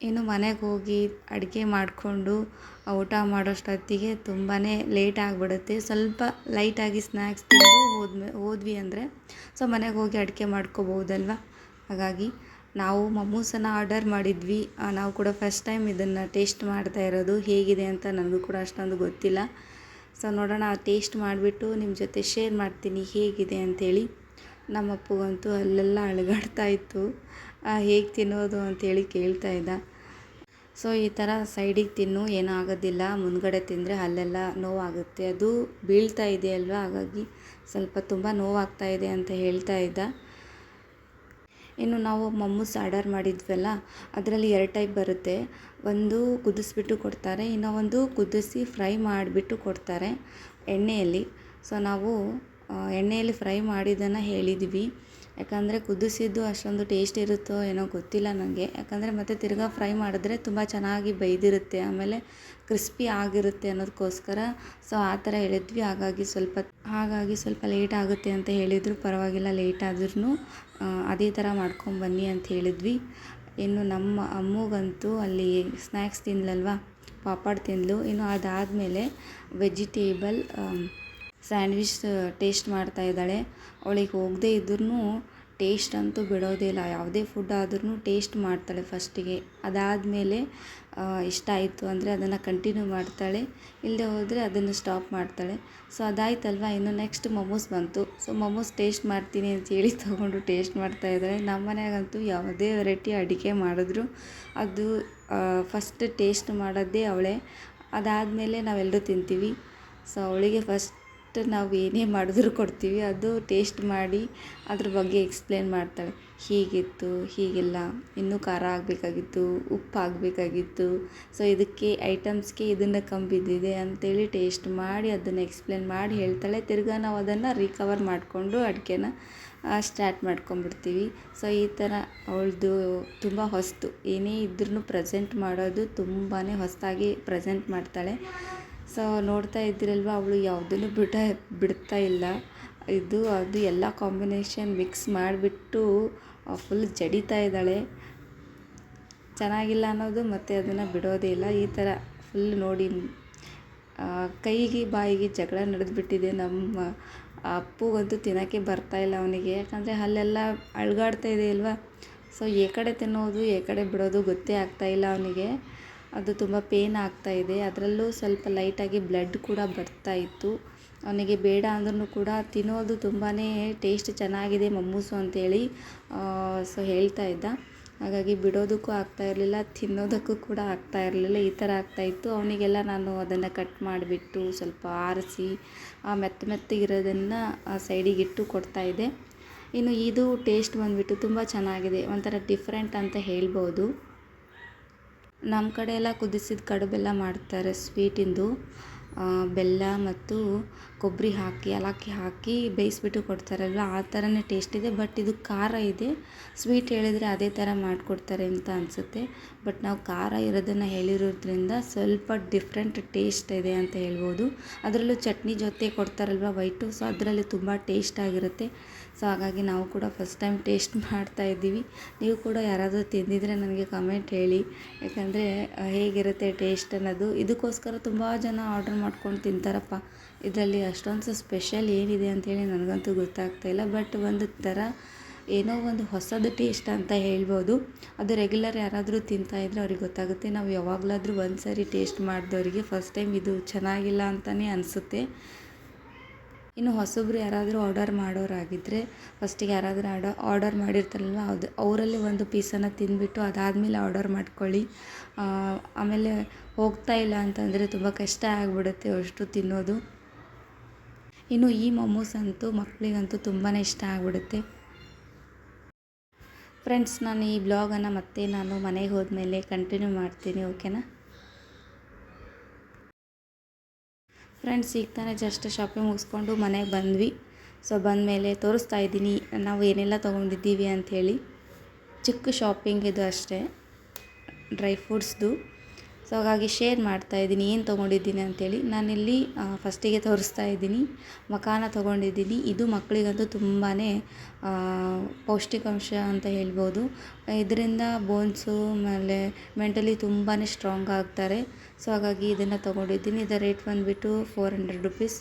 ಇನ್ನು ಮನೆಗೆ ಹೋಗಿ ಅಡುಗೆ ಮಾಡಿಕೊಂಡು, ಊಟ ಮಾಡೋಷ್ಟೊತ್ತಿಗೆ ತುಂಬಾ ಲೇಟ್ ಆಗಿಬಿಡುತ್ತೆ. ಸ್ವಲ್ಪ ಲೈಟಾಗಿ ಸ್ನ್ಯಾಕ್ಸ್ ತಿಂದು ಹೋದ್ಮೇ, ಹೋದ್ವಿ ಅಂದರೆ ಸೊ ಮನೆಗೆ ಹೋಗಿ ಅಡುಗೆ ಮಾಡ್ಕೋಬೋದಲ್ವ ಹಾಗಾಗಿ ನಾವು ಮಮ್ಮೂಸನ್ನು ಆರ್ಡರ್ ಮಾಡಿದ್ವಿ. ನಾವು ಕೂಡ ಫಸ್ಟ್ ಟೈಮ್ ಇದನ್ನು ಟೇಸ್ಟ್ ಮಾಡ್ತಾ ಇರೋದು ಹೇಗಿದೆ ಅಂತ ನನಗೂ ಕೂಡ ಅಷ್ಟೊಂದು ಗೊತ್ತಿಲ್ಲ. ಸೊ ನೋಡೋಣ ಟೇಸ್ಟ್ ಮಾಡಿಬಿಟ್ಟು ನಿಮ್ಮ ಜೊತೆ ಶೇರ್ ಮಾಡ್ತೀನಿ ಹೇಗಿದೆ ಅಂಥೇಳಿ ನಮ್ಮ ಅಪ್ಪಗಂತೂ ಅಲ್ಲೆಲ್ಲ ಅಳಗಾಡ್ತಾ ಇತ್ತು. ಹೇಗೆ ತಿನ್ನೋದು ಅಂಥೇಳಿ ಕೇಳ್ತಾ ಇದ್ದ. ಸೊ ಈ ಥರ ಸೈಡಿಗೆ ತಿನ್ನು, ಏನೂ ಆಗೋದಿಲ್ಲ. ಮುಂದ್ಗಡೆ ತಿಂದರೆ ಅಲ್ಲೆಲ್ಲ ನೋವಾಗುತ್ತೆ. ಅದು ಬೀಳ್ತಾ ಇದೆ ಅಲ್ವಾ? ಹಾಗಾಗಿ ಸ್ವಲ್ಪ ತುಂಬ ನೋವಾಗ್ತಾ ಇದೆ ಅಂತ ಹೇಳ್ತಾ ಇದ್ದ. ಇನ್ನು ನಾವು ಮಮ್ಮೂಸ್ ಆರ್ಡರ್ ಮಾಡಿದ್ವಲ್ಲ, ಅದರಲ್ಲಿ ಎರಡು ಟೈಪ್ ಬರುತ್ತೆ. ಒಂದು ಕುದಿಸ್ಬಿಟ್ಟು ಕೊಡ್ತಾರೆ. ಇನ್ನು ಒಂದು ಕುದಿಸಿ ಫ್ರೈ ಮಾಡಿಬಿಟ್ಟು ಕೊಡ್ತಾರೆ ಎಣ್ಣೆಯಲ್ಲಿ. ಸೊ, ನಾವು ಎಣ್ಣೆಯಲ್ಲಿ ಫ್ರೈ ಮಾಡಿದ್ದನ್ನು ಹೇಳಿದ್ವಿ. ಯಾಕಂದರೆ ಕುದಿಸಿದ್ದು ಅಷ್ಟೊಂದು ಟೇಸ್ಟ್ ಇರುತ್ತೋ ಏನೋ ಗೊತ್ತಿಲ್ಲ ನನಗೆ ಯಾಕಂದರೆ ಮತ್ತೆ ತಿರ್ಗಾ ಫ್ರೈ ಮಾಡಿದ್ರೆ ತುಂಬ ಚೆನ್ನಾಗಿ ಬೈದಿರುತ್ತೆ ಆಮೇಲೆ ಕ್ರಿಸ್ಪಿ ಆಗಿರುತ್ತೆ ಅನ್ನೋದಕ್ಕೋಸ್ಕರ ಸೊ, ಆ ಥರ ಹೇಳಿದ್ವಿ. ಹಾಗಾಗಿ ಸ್ವಲ್ಪ ಹಾಗಾಗಿ ಸ್ವಲ್ಪ ಲೇಟ್ ಆಗುತ್ತೆ ಅಂತ ಹೇಳಿದರು. ಪರವಾಗಿಲ್ಲ, ಲೇಟ್ ಆದ್ರೂ ಅದೇ ಥರ ಮಾಡ್ಕೊಂಬನ್ನಿ ಅಂತ ಹೇಳಿದ್ವಿ. ಇನ್ನು ನಮ್ಮ ಅಮ್ಮಗಂತೂ ಅಲ್ಲಿ ಸ್ನ್ಯಾಕ್ಸ್ ತಿಂದ್ಲಲ್ವ ಪಾಪಡ್ ತಿಂದಳು ಇನ್ನು ಅದಾದಮೇಲೆ ವೆಜಿಟೇಬಲ್ ಸ್ಯಾಂಡ್ವಿಚ್ ಟೇಸ್ಟ್ ಮಾಡ್ತಾ ಇದ್ದಾಳೆ. ಅವಳಿಗೆ ಹೋಗದೇ ಇದ್ರೂ ಟೇಸ್ಟ್ ಅಂತೂ ಬಿಡೋದೇ ಇಲ್ಲ. ಯಾವುದೇ ಫುಡ್ ಆದ್ರೂ ಟೇಸ್ಟ್ ಮಾಡ್ತಾಳೆ ಫಸ್ಟಿಗೆ ಅದಾದಮೇಲೆ ಇಷ್ಟ ಆಯಿತು ಅಂದರೆ ಅದನ್ನು ಕಂಟಿನ್ಯೂ ಮಾಡ್ತಾಳೆ. ಇಲ್ಲದೆ ಹೋದರೆ ಅದನ್ನು ಸ್ಟಾಪ್ ಮಾಡ್ತಾಳೆ. ಸೊ ಅದಾಯ್ತಲ್ವ? ಇನ್ನು ನೆಕ್ಸ್ಟ್ ಮೊಮೋಸ್ ಬಂತು. ಸೊ ಮೊಮೋಸ್ ಟೇಸ್ಟ್ ಮಾಡ್ತೀನಿ ಅಂತೇಳಿ ತೊಗೊಂಡು ಟೇಸ್ಟ್ ಮಾಡ್ತಾ ಇದ್ದಾಳೆ ನಮ್ಮ ಮನೆಯಾಗಂತೂ ಯಾವುದೇ ವೆರೈಟಿ ಅಡುಗೆ ಮಾಡಿದ್ರು. ಅದು ಫಸ್ಟ್ ಟೇಸ್ಟ್ ಮಾಡೋದೇ ಅವಳೇ. ಅದಾದಮೇಲೆ ನಾವೆಲ್ಲರೂ ತಿಂತೀವಿ. ಸೊ ಅವಳಿಗೆ ಫಸ್ಟ್ ನಾವು ಏನೇ ಮಾಡಿದ್ರು ಕೊಡ್ತೀವಿ. ಅದು ಟೇಸ್ಟ್ ಮಾಡಿ ಅದ್ರ ಬಗ್ಗೆ ಎಕ್ಸ್ಪ್ಲೇನ್ ಮಾಡ್ತಾಳೆ. ಹೀಗಿತ್ತು, ಹೀಗೆಲ್ಲ. ಇನ್ನೂ ಖಾರ ಆಗಬೇಕಾಗಿತ್ತು ಉಪ್ಪು ಆಗಬೇಕಾಗಿತ್ತು ಸೊ ಇದಕ್ಕೆ, ಐಟಮ್ಸ್ಗೆ ಇದನ್ನು ಕಮ್ಮಿ ಬಿದ್ದಿದೆ ಅಂತೇಳಿ ಟೇಸ್ಟ್ ಮಾಡಿ ಅದನ್ನು ಎಕ್ಸ್ಪ್ಲೇನ್ ಮಾಡಿ ಹೇಳ್ತಾಳೆ. ತಿರ್ಗಾ ನಾವು ಅದನ್ನು ರಿಕವರ್ ಮಾಡಿಕೊಂಡು ಅಡುಗೆನ ಸ್ಟಾರ್ಟ್ ಮಾಡ್ಕೊಂಬಿಡ್ತೀವಿ ಸೊ ಈ ಥರ ಅವಳದು ತುಂಬ ಹೊಸ್ತು. ಏನೇ ಇದ್ರೂ ಪ್ರೆಸೆಂಟ್ ಮಾಡೋದು ತುಂಬಾ ಹೊಸ್ತಾಗಿ ಪ್ರೆಸೆಂಟ್ ಮಾಡ್ತಾಳೆ. ಸೊ ನೋಡ್ತಾ ಇದ್ದೀರಲ್ವ, ಅವಳು ಯಾವುದನ್ನು ಬಿಡ, ಬಿಡ್ತಾ ಇಲ್ಲ. ಇದು, ಅದು ಎಲ್ಲ ಕಾಂಬಿನೇಷನ್ ಮಿಕ್ಸ್ ಮಾಡಿಬಿಟ್ಟು ಫುಲ್ ಜಡಿತಾ ಇದ್ದಾಳೆ. ಚೆನ್ನಾಗಿಲ್ಲ ಅನ್ನೋದು ಮತ್ತು ಅದನ್ನು ಬಿಡೋದೇ ಇಲ್ಲ. ಈ ಥರ ಫುಲ್ ನೋಡಿ ಕೈಗೆ ಬಾಯಿಗೆ ಜಗಳ ನಡೆದ್ಬಿಟ್ಟಿದೆ. ನಮ್ಮ ಅಪ್ಪುಗಂತೂ ತಿನ್ನೋಕ್ಕೆ ಬರ್ತಾ ಇಲ್ಲ ಅವನಿಗೆ. ಯಾಕಂದರೆ ಅಲ್ಲೆಲ್ಲ ಅಳ್ಗಾಡ್ತಾ ಇದೆ ಅಲ್ವಾ? ಸೊ ಈ ಕಡೆ ತಿನ್ನೋದು, ಈ ಕಡೆ ಬಿಡೋದು ಗೊತ್ತೇ ಆಗ್ತಾಯಿಲ್ಲ ಅವನಿಗೆ. ಅದು ತುಂಬ ಪೇನ್ ಆಗ್ತಾ ಇದೆ. ಅದರಲ್ಲೂ ಸ್ವಲ್ಪ ಲೈಟಾಗಿ ಬ್ಲಡ್ ಕೂಡ ಬರ್ತಾ ಇತ್ತು. ಅವನಿಗೆ ಬೇಡ ಅಂದ್ರೂ ಕೂಡ ತಿನ್ನೋದು ತುಂಬಾ ಟೇಸ್ಟ್ ಚೆನ್ನಾಗಿದೆ ಮಮ್ಮೂಸು ಅಂತೇಳಿ ಸೊ ಹೇಳ್ತಾ ಇದ್ದ. ಹಾಗಾಗಿ ಬಿಡೋದಕ್ಕೂ ಆಗ್ತಾ ಇರಲಿಲ್ಲ, ತಿನ್ನೋದಕ್ಕೂ ಕೂಡ ಆಗ್ತಾ ಇರಲಿಲ್ಲ, ಈ ಥರ ಆಗ್ತಾಯಿತ್ತು ಅವನಿಗೆಲ್ಲ ನಾನು ಅದನ್ನು ಕಟ್ ಮಾಡಿಬಿಟ್ಟು ಸ್ವಲ್ಪ ಆರಿಸಿ, ಆ ಮೆತ್ತ ಮೆತ್ತಗಿರೋದನ್ನು ಸೈಡಿಗಿಟ್ಟು ಕೊಡ್ತಾಯಿದ್ದೆ ಇನ್ನು ಇದು ಟೇಸ್ಟ್ ಬಂದುಬಿಟ್ಟು ತುಂಬ ಚೆನ್ನಾಗಿದೆ, ಒಂಥರ ಡಿಫ್ರೆಂಟ್ ಅಂತ ಹೇಳ್ಬೋದು. ನಮ್ಮ ಕಡೆ ಎಲ್ಲ ಕುದಿಸಿದ ಕಡುಬೆಲ್ಲ ಮಾಡ್ತಾರೆ ಸ್ವೀಟಿಂದು ಬೆಲ್ಲ ಮತ್ತು ಕೊಬ್ಬರಿ ಹಾಕಿ, ಏಲಕ್ಕಿ ಹಾಕಿ ಬೇಯಿಸ್ಬಿಟ್ಟು ಕೊಡ್ತಾರಲ್ವ? ಆ ಥರನೇ ಟೇಸ್ಟ್ ಇದೆ. ಬಟ್ ಇದು ಖಾರ ಇದೆ. ಸ್ವೀಟ್ ಹೇಳಿದರೆ ಅದೇ ಥರ ಮಾಡಿಕೊಡ್ತಾರೆ ಅಂತ ಅನಿಸುತ್ತೆ. ಬಟ್ ನಾವು ಖಾರ ಇರೋದನ್ನು ಹೇಳಿರೋದ್ರಿಂದ ಸ್ವಲ್ಪ ಡಿಫ್ರೆಂಟ್ ಟೇಸ್ಟ್ ಇದೆ ಅಂತ ಹೇಳ್ಬೋದು. ಅದರಲ್ಲೂ ಚಟ್ನಿ ಜೊತೆ ಕೊಡ್ತಾರಲ್ವ ವೈಟು ಸೊ ಅದರಲ್ಲಿ ತುಂಬ ಟೇಸ್ಟ್ ಆಗಿರುತ್ತೆ. ಸೊ ಹಾಗಾಗಿ ನಾವು ಕೂಡ ಫಸ್ಟ್ ಟೈಮ್ ಟೇಸ್ಟ್ ಮಾಡ್ತಾ ಇದ್ದೀವಿ. ನೀವು ಕೂಡ ಯಾರಾದರೂ ತಿಂದಿದ್ರೆ ನನಗೆ ಕಮೆಂಟ್ ಹೇಳಿ. ಯಾಕಂದರೆ ಹೇಗಿರುತ್ತೆ ಟೇಸ್ಟ್ ಅನ್ನೋದು. ಇದಕ್ಕೋಸ್ಕರ ತುಂಬ ಜನ ಆರ್ಡರ್ ಮಾಡ್ಕೊಂಡು ತಿಂತಾರಪ್ಪ. ಇದರಲ್ಲಿ ಅಷ್ಟೊಂದು ಸ್ಪೆಷಲ್ ಏನಿದೆ ಅಂಥೇಳಿ ನನಗಂತೂ ಗೊತ್ತಾಗ್ತಾ ಇಲ್ಲ. ಬಟ್ ಒಂದು ಥರ ಏನೋ ಒಂದು ಹೊಸದು ಟೇಸ್ಟ್ ಅಂತ ಹೇಳ್ಬೋದು. ಅದು ರೆಗ್ಯುಲರ್ ಯಾರಾದರೂ ತಿಂತಾಯಿದ್ರೆ ಅವ್ರಿಗೆ ಗೊತ್ತಾಗುತ್ತೆ. ನಾವು ಯಾವಾಗಲಾದರೂ ಒಂದು ಸರಿ ಟೇಸ್ಟ್ ಮಾಡಿದವರಿಗೆ ಫಸ್ಟ್ ಟೈಮ್ ಇದು ಚೆನ್ನಾಗಿಲ್ಲ ಅಂತಲೇ ಅನಿಸುತ್ತೆ. ಇನ್ನು ಹೊಸಬ್ರು ಯಾರಾದರೂ ಆರ್ಡರ್ ಮಾಡೋರಾಗಿದ್ದರೆ ಫಸ್ಟಿಗೆ ಯಾರಾದರೂ ಆಡ ಆರ್ಡರ್ ಮಾಡಿರ್ತಾರಲ್ವ, ಅದು ಅವರಲ್ಲಿ ಒಂದು ಪೀಸನ್ನು ತಿಂದುಬಿಟ್ಟು ಅದಾದಮೇಲೆ ಆರ್ಡರ್ ಮಾಡ್ಕೊಳ್ಳಿ. ಆಮೇಲೆ ಹೋಗ್ತಾ ಇಲ್ಲ ಅಂತಂದರೆ ತುಂಬ ಕಷ್ಟ ಆಗಿಬಿಡುತ್ತೆ ಅಷ್ಟು ತಿನ್ನೋದು. ಇನ್ನು ಈ ಮೊಮೋಸ್ ಅಂತೂ ಮಕ್ಕಳಿಗಂತೂ ತುಂಬಾ ಇಷ್ಟ ಆಗಿಬಿಡುತ್ತೆ. ಫ್ರೆಂಡ್ಸ್ ನಾನು ಈ ಬ್ಲಾಗನ್ನು ಮತ್ತೆ ನಾನು ಮನೆಗೆ ಹೋದ್ಮೇಲೆ ಕಂಟಿನ್ಯೂ ಮಾಡ್ತೀನಿ ಓಕೆನಾ ಫ್ರೆಂಡ್ಸ್ ಈಗ ತಾನೇ ಜಸ್ಟ್ ಶಾಪಿಂಗ್ ಮುಗಿಸ್ಕೊಂಡು ಮನೆಗೆ ಬಂದ್ವಿ. ಸೊ ಬಂದಮೇಲೆ ತೋರಿಸ್ತಾ ಇದ್ದೀನಿ, ನಾವು ಏನೆಲ್ಲ ತೊಗೊಂಡಿದ್ದೀವಿ ಅಂಥೇಳಿ ಚಿಕ್ಕ ಶಾಪಿಂಗ್ ಇದು ಅಷ್ಟೇ. ಡ್ರೈ ಫ್ರೂಟ್ಸ್ದು ಸೊ ಹಾಗಾಗಿ ಶೇರ್ ಮಾಡ್ತಾ ಇದ್ದೀನಿ. ಏನು ತೊಗೊಂಡಿದ್ದೀನಿ ಅಂಥೇಳಿ ನಾನಿಲ್ಲಿ ಫಸ್ಟಿಗೆ ತೋರಿಸ್ತಾ ಇದ್ದೀನಿ. ಮಖಾನ ತೊಗೊಂಡಿದ್ದೀನಿ. ಇದು ಮಕ್ಕಳಿಗಂತೂ ತುಂಬಾ ಪೌಷ್ಟಿಕಾಂಶ ಅಂತ ಹೇಳ್ಬೋದು. ಇದರಿಂದ ಬೋನ್ಸು ಆಮೇಲೆ ಮೆಂಟಲಿ ತುಂಬಾ ಸ್ಟ್ರಾಂಗ್ ಆಗ್ತಾರೆ. ಸೊ ಹಾಗಾಗಿ ಇದನ್ನು ತೊಗೊಂಡಿದ್ದೀನಿ. ಇದರ ರೇಟ್ ಬಂದುಬಿಟ್ಟು ಫೋರ್ ಹಂಡ್ರೆಡ್ ರುಪೀಸ್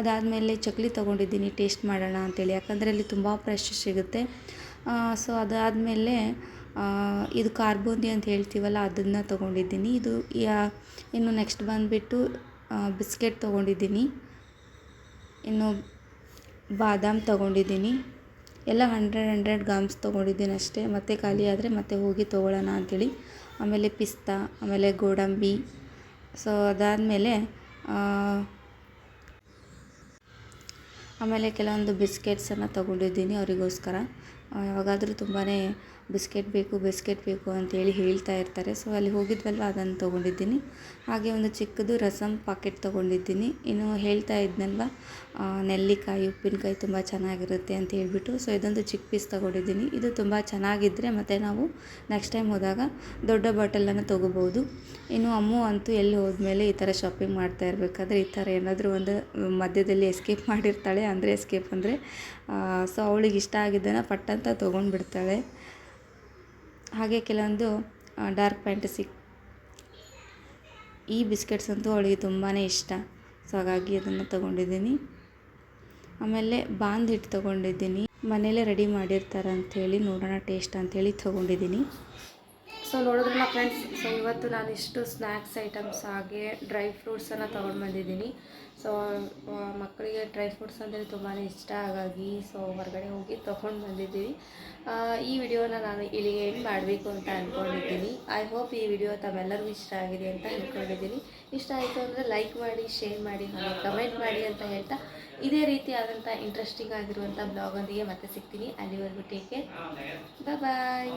ಅದಾದಮೇಲೆ ಚಕ್ಲಿ ತೊಗೊಂಡಿದ್ದೀನಿ. ಟೇಸ್ಟ್ ಮಾಡೋಣ ಅಂತೇಳಿ. ಯಾಕಂದರೆ ಅಲ್ಲಿ ತುಂಬ ಫ್ರೆಶ್ ಸಿಗುತ್ತೆ. ಸೊ ಅದಾದಮೇಲೆ ಇದು ಕಾರ್ಬೋನಿ ಅಂತ ಹೇಳ್ತೀವಲ್ಲ, ಅದನ್ನು ತೊಗೊಂಡಿದ್ದೀನಿ. ಇದು, ಯಾ, ಇನ್ನು ನೆಕ್ಸ್ಟ್ ಬಂದುಬಿಟ್ಟು ಬಿಸ್ಕೆಟ್ ತೊಗೊಂಡಿದ್ದೀನಿ. ಇನ್ನು ಬಾದಾಮ್ ತೊಗೊಂಡಿದ್ದೀನಿ. ಎಲ್ಲ ಹಂಡ್ರೆಡ್ ಹಂಡ್ರೆಡ್ ಗ್ರಾಮ್ಸ್ ತೊಗೊಂಡಿದ್ದೀನಿ ಅಷ್ಟೇ. ಮತ್ತೆ ಖಾಲಿ ಆದರೆ ಮತ್ತೆ ಹೋಗಿ ತೊಗೊಳ್ಳೋಣ ಅಂಥೇಳಿ ಆಮೇಲೆ ಪಿಸ್ತಾ, ಆಮೇಲೆ ಗೋಡಂಬಿ. ಸೊ ಅದಾದಮೇಲೆ ಆಮೇಲೆ ಕೆಲವೊಂದು ಬಿಸ್ಕೆಟ್ಸನ್ನು ತೊಗೊಂಡಿದ್ದೀನಿ ಅವರಿಗೋಸ್ಕರ. ಯಾವಾಗಾದರೂ ತುಂಬಾ ಬಿಸ್ಕೆಟ್ ಬೇಕು ಬಿಸ್ಕೆಟ್ ಬೇಕು ಅಂತೇಳಿ ಹೇಳ್ತಾ ಇರ್ತಾರೆ. ಸೊ ಅಲ್ಲಿ ಹೋಗಿದ್ವಲ್ವ? ಅದನ್ನು ತೊಗೊಂಡಿದ್ದೀನಿ. ಹಾಗೆ ಒಂದು ಚಿಕ್ಕದು ರಸಮ್ ಪಾಕೆಟ್ ತೊಗೊಂಡಿದ್ದೀನಿ. ಇನ್ನು ಹೇಳ್ತಾ ಇದ್ನಲ್ವ? ನೆಲ್ಲಿಕಾಯಿ, ಉಪ್ಪಿನಕಾಯಿ ತುಂಬ ಚೆನ್ನಾಗಿರುತ್ತೆ ಅಂತ ಹೇಳ್ಬಿಟ್ಟು. ಸೊ ಇದೊಂದು ಚಿಕ್ಕ ಪೀಸ್ ತೊಗೊಂಡಿದ್ದೀನಿ. ಇದು ತುಂಬ ಚೆನ್ನಾಗಿದ್ದರೆ ಮತ್ತು ನಾವು ನೆಕ್ಸ್ಟ್ ಟೈಮ್ ಹೋದಾಗ ದೊಡ್ಡ ಬಾಟಲನ್ನು ತೊಗೋಬೋದು. ಇನ್ನು ಅಮ್ಮು ಅಂತೂ ಎಲ್ಲಿ ಹೋದ್ಮೇಲೆ ಈ ಥರ ಶಾಪಿಂಗ್ ಮಾಡ್ತಾ ಇರಬೇಕಾದ್ರೆ ಈ ಥರ ಏನಾದರೂ ಒಂದು ಮಧ್ಯದಲ್ಲಿ ಎಸ್ಕೇಪ್ ಮಾಡಿರ್ತಾಳೆ. ಅಂದರೆ ಎಸ್ಕೇಪ್ ಅಂದರೆ ಸೊ, ಅವಳಿಗೆ ಇಷ್ಟ ಆಗಿದ್ದನ್ನು ಪಟ್ಟಂತ ತೊಗೊಂಡ್ಬಿಡ್ತಾಳೆ. ಹಾಗೆ ಕೆಲವೊಂದು ಡಾರ್ಕ್ ಫ್ಯಾಂಟಸಿ ಈ ಬಿಸ್ಕೆಟ್ಸ್ ಅಂತೂ ಅವಳಿಗೆ ತುಂಬಾ ಇಷ್ಟ. ಸೊ ಹಾಗಾಗಿ ಅದನ್ನು ತೊಗೊಂಡಿದ್ದೀನಿ. ಆಮೇಲೆ ಬಾಂದ್ ಹಿಟ್ಟು ತೊಗೊಂಡಿದ್ದೀನಿ. ಮನೇಲೇ ರೆಡಿ ಮಾಡಿರ್ತಾರೆ ಅಂಥೇಳಿ ನೋಡೋಣ ಟೇಸ್ಟ್ ಅಂಥೇಳಿ ತೊಗೊಂಡಿದ್ದೀನಿ. ಸೊ ನೋಡಿದ್ರಲ್ಲ ಫ್ರೆಂಡ್ಸ್ ಸೊ ಇವತ್ತು ನಾನು ಇಷ್ಟು ಸ್ನ್ಯಾಕ್ಸ್ ಐಟಮ್ಸ್ ಹಾಗೆ ಡ್ರೈ ಫ್ರೂಟ್ಸನ್ನು ತೊಗೊಂಡು ಬಂದಿದ್ದೀನಿ. ಸೊ ಮಕ್ಕಳಿಗೆ ಡ್ರೈ ಫ್ರೂಟ್ಸ್ ಅಂದರೆ ತುಂಬಾ ಇಷ್ಟ. ಹಾಗಾಗಿ ಸೊ ಹೊರಗಡೆ ಹೋಗಿ ತೊಗೊಂಡು ಬಂದಿದ್ದೀವಿ. ಆ, ಈ ವಿಡಿಯೋನ ನಾನು ಇಲ್ಲಿಗೆ ಏನು ಮಾಡಬೇಕು ಅಂತ ಅಂದ್ಕೊಂಡಿದ್ದೀನಿ ಐ ಹೋಪ್ ಈ ವಿಡಿಯೋ ತಮ್ಮೆಲ್ಲರಿಗೂ ಇಷ್ಟ ಆಗಿದೆ ಅಂತ ಅಂದ್ಕೊಂಡಿದ್ದೀನಿ ಇಷ್ಟ ಆಯಿತು ಅಂದರೆ ಲೈಕ್ ಮಾಡಿ ಶೇರ್ ಮಾಡಿ ಹಾಗೆ ಕಮೆಂಟ್ ಮಾಡಿ ಅಂತ ಹೇಳ್ತಾ ಇದೇ ರೀತಿಯಾದಂಥ ಇಂಟ್ರೆಸ್ಟಿಂಗ್ ಆಗಿರುವಂಥ ಬ್ಲಾಗೊಂದಿಗೆ ಮತ್ತೆ ಸಿಗ್ತೀನಿ. ಅಲ್ಲಿವರೆಗೂ ಟೇಕ್ ಕೇರ್ ಬಾಯ್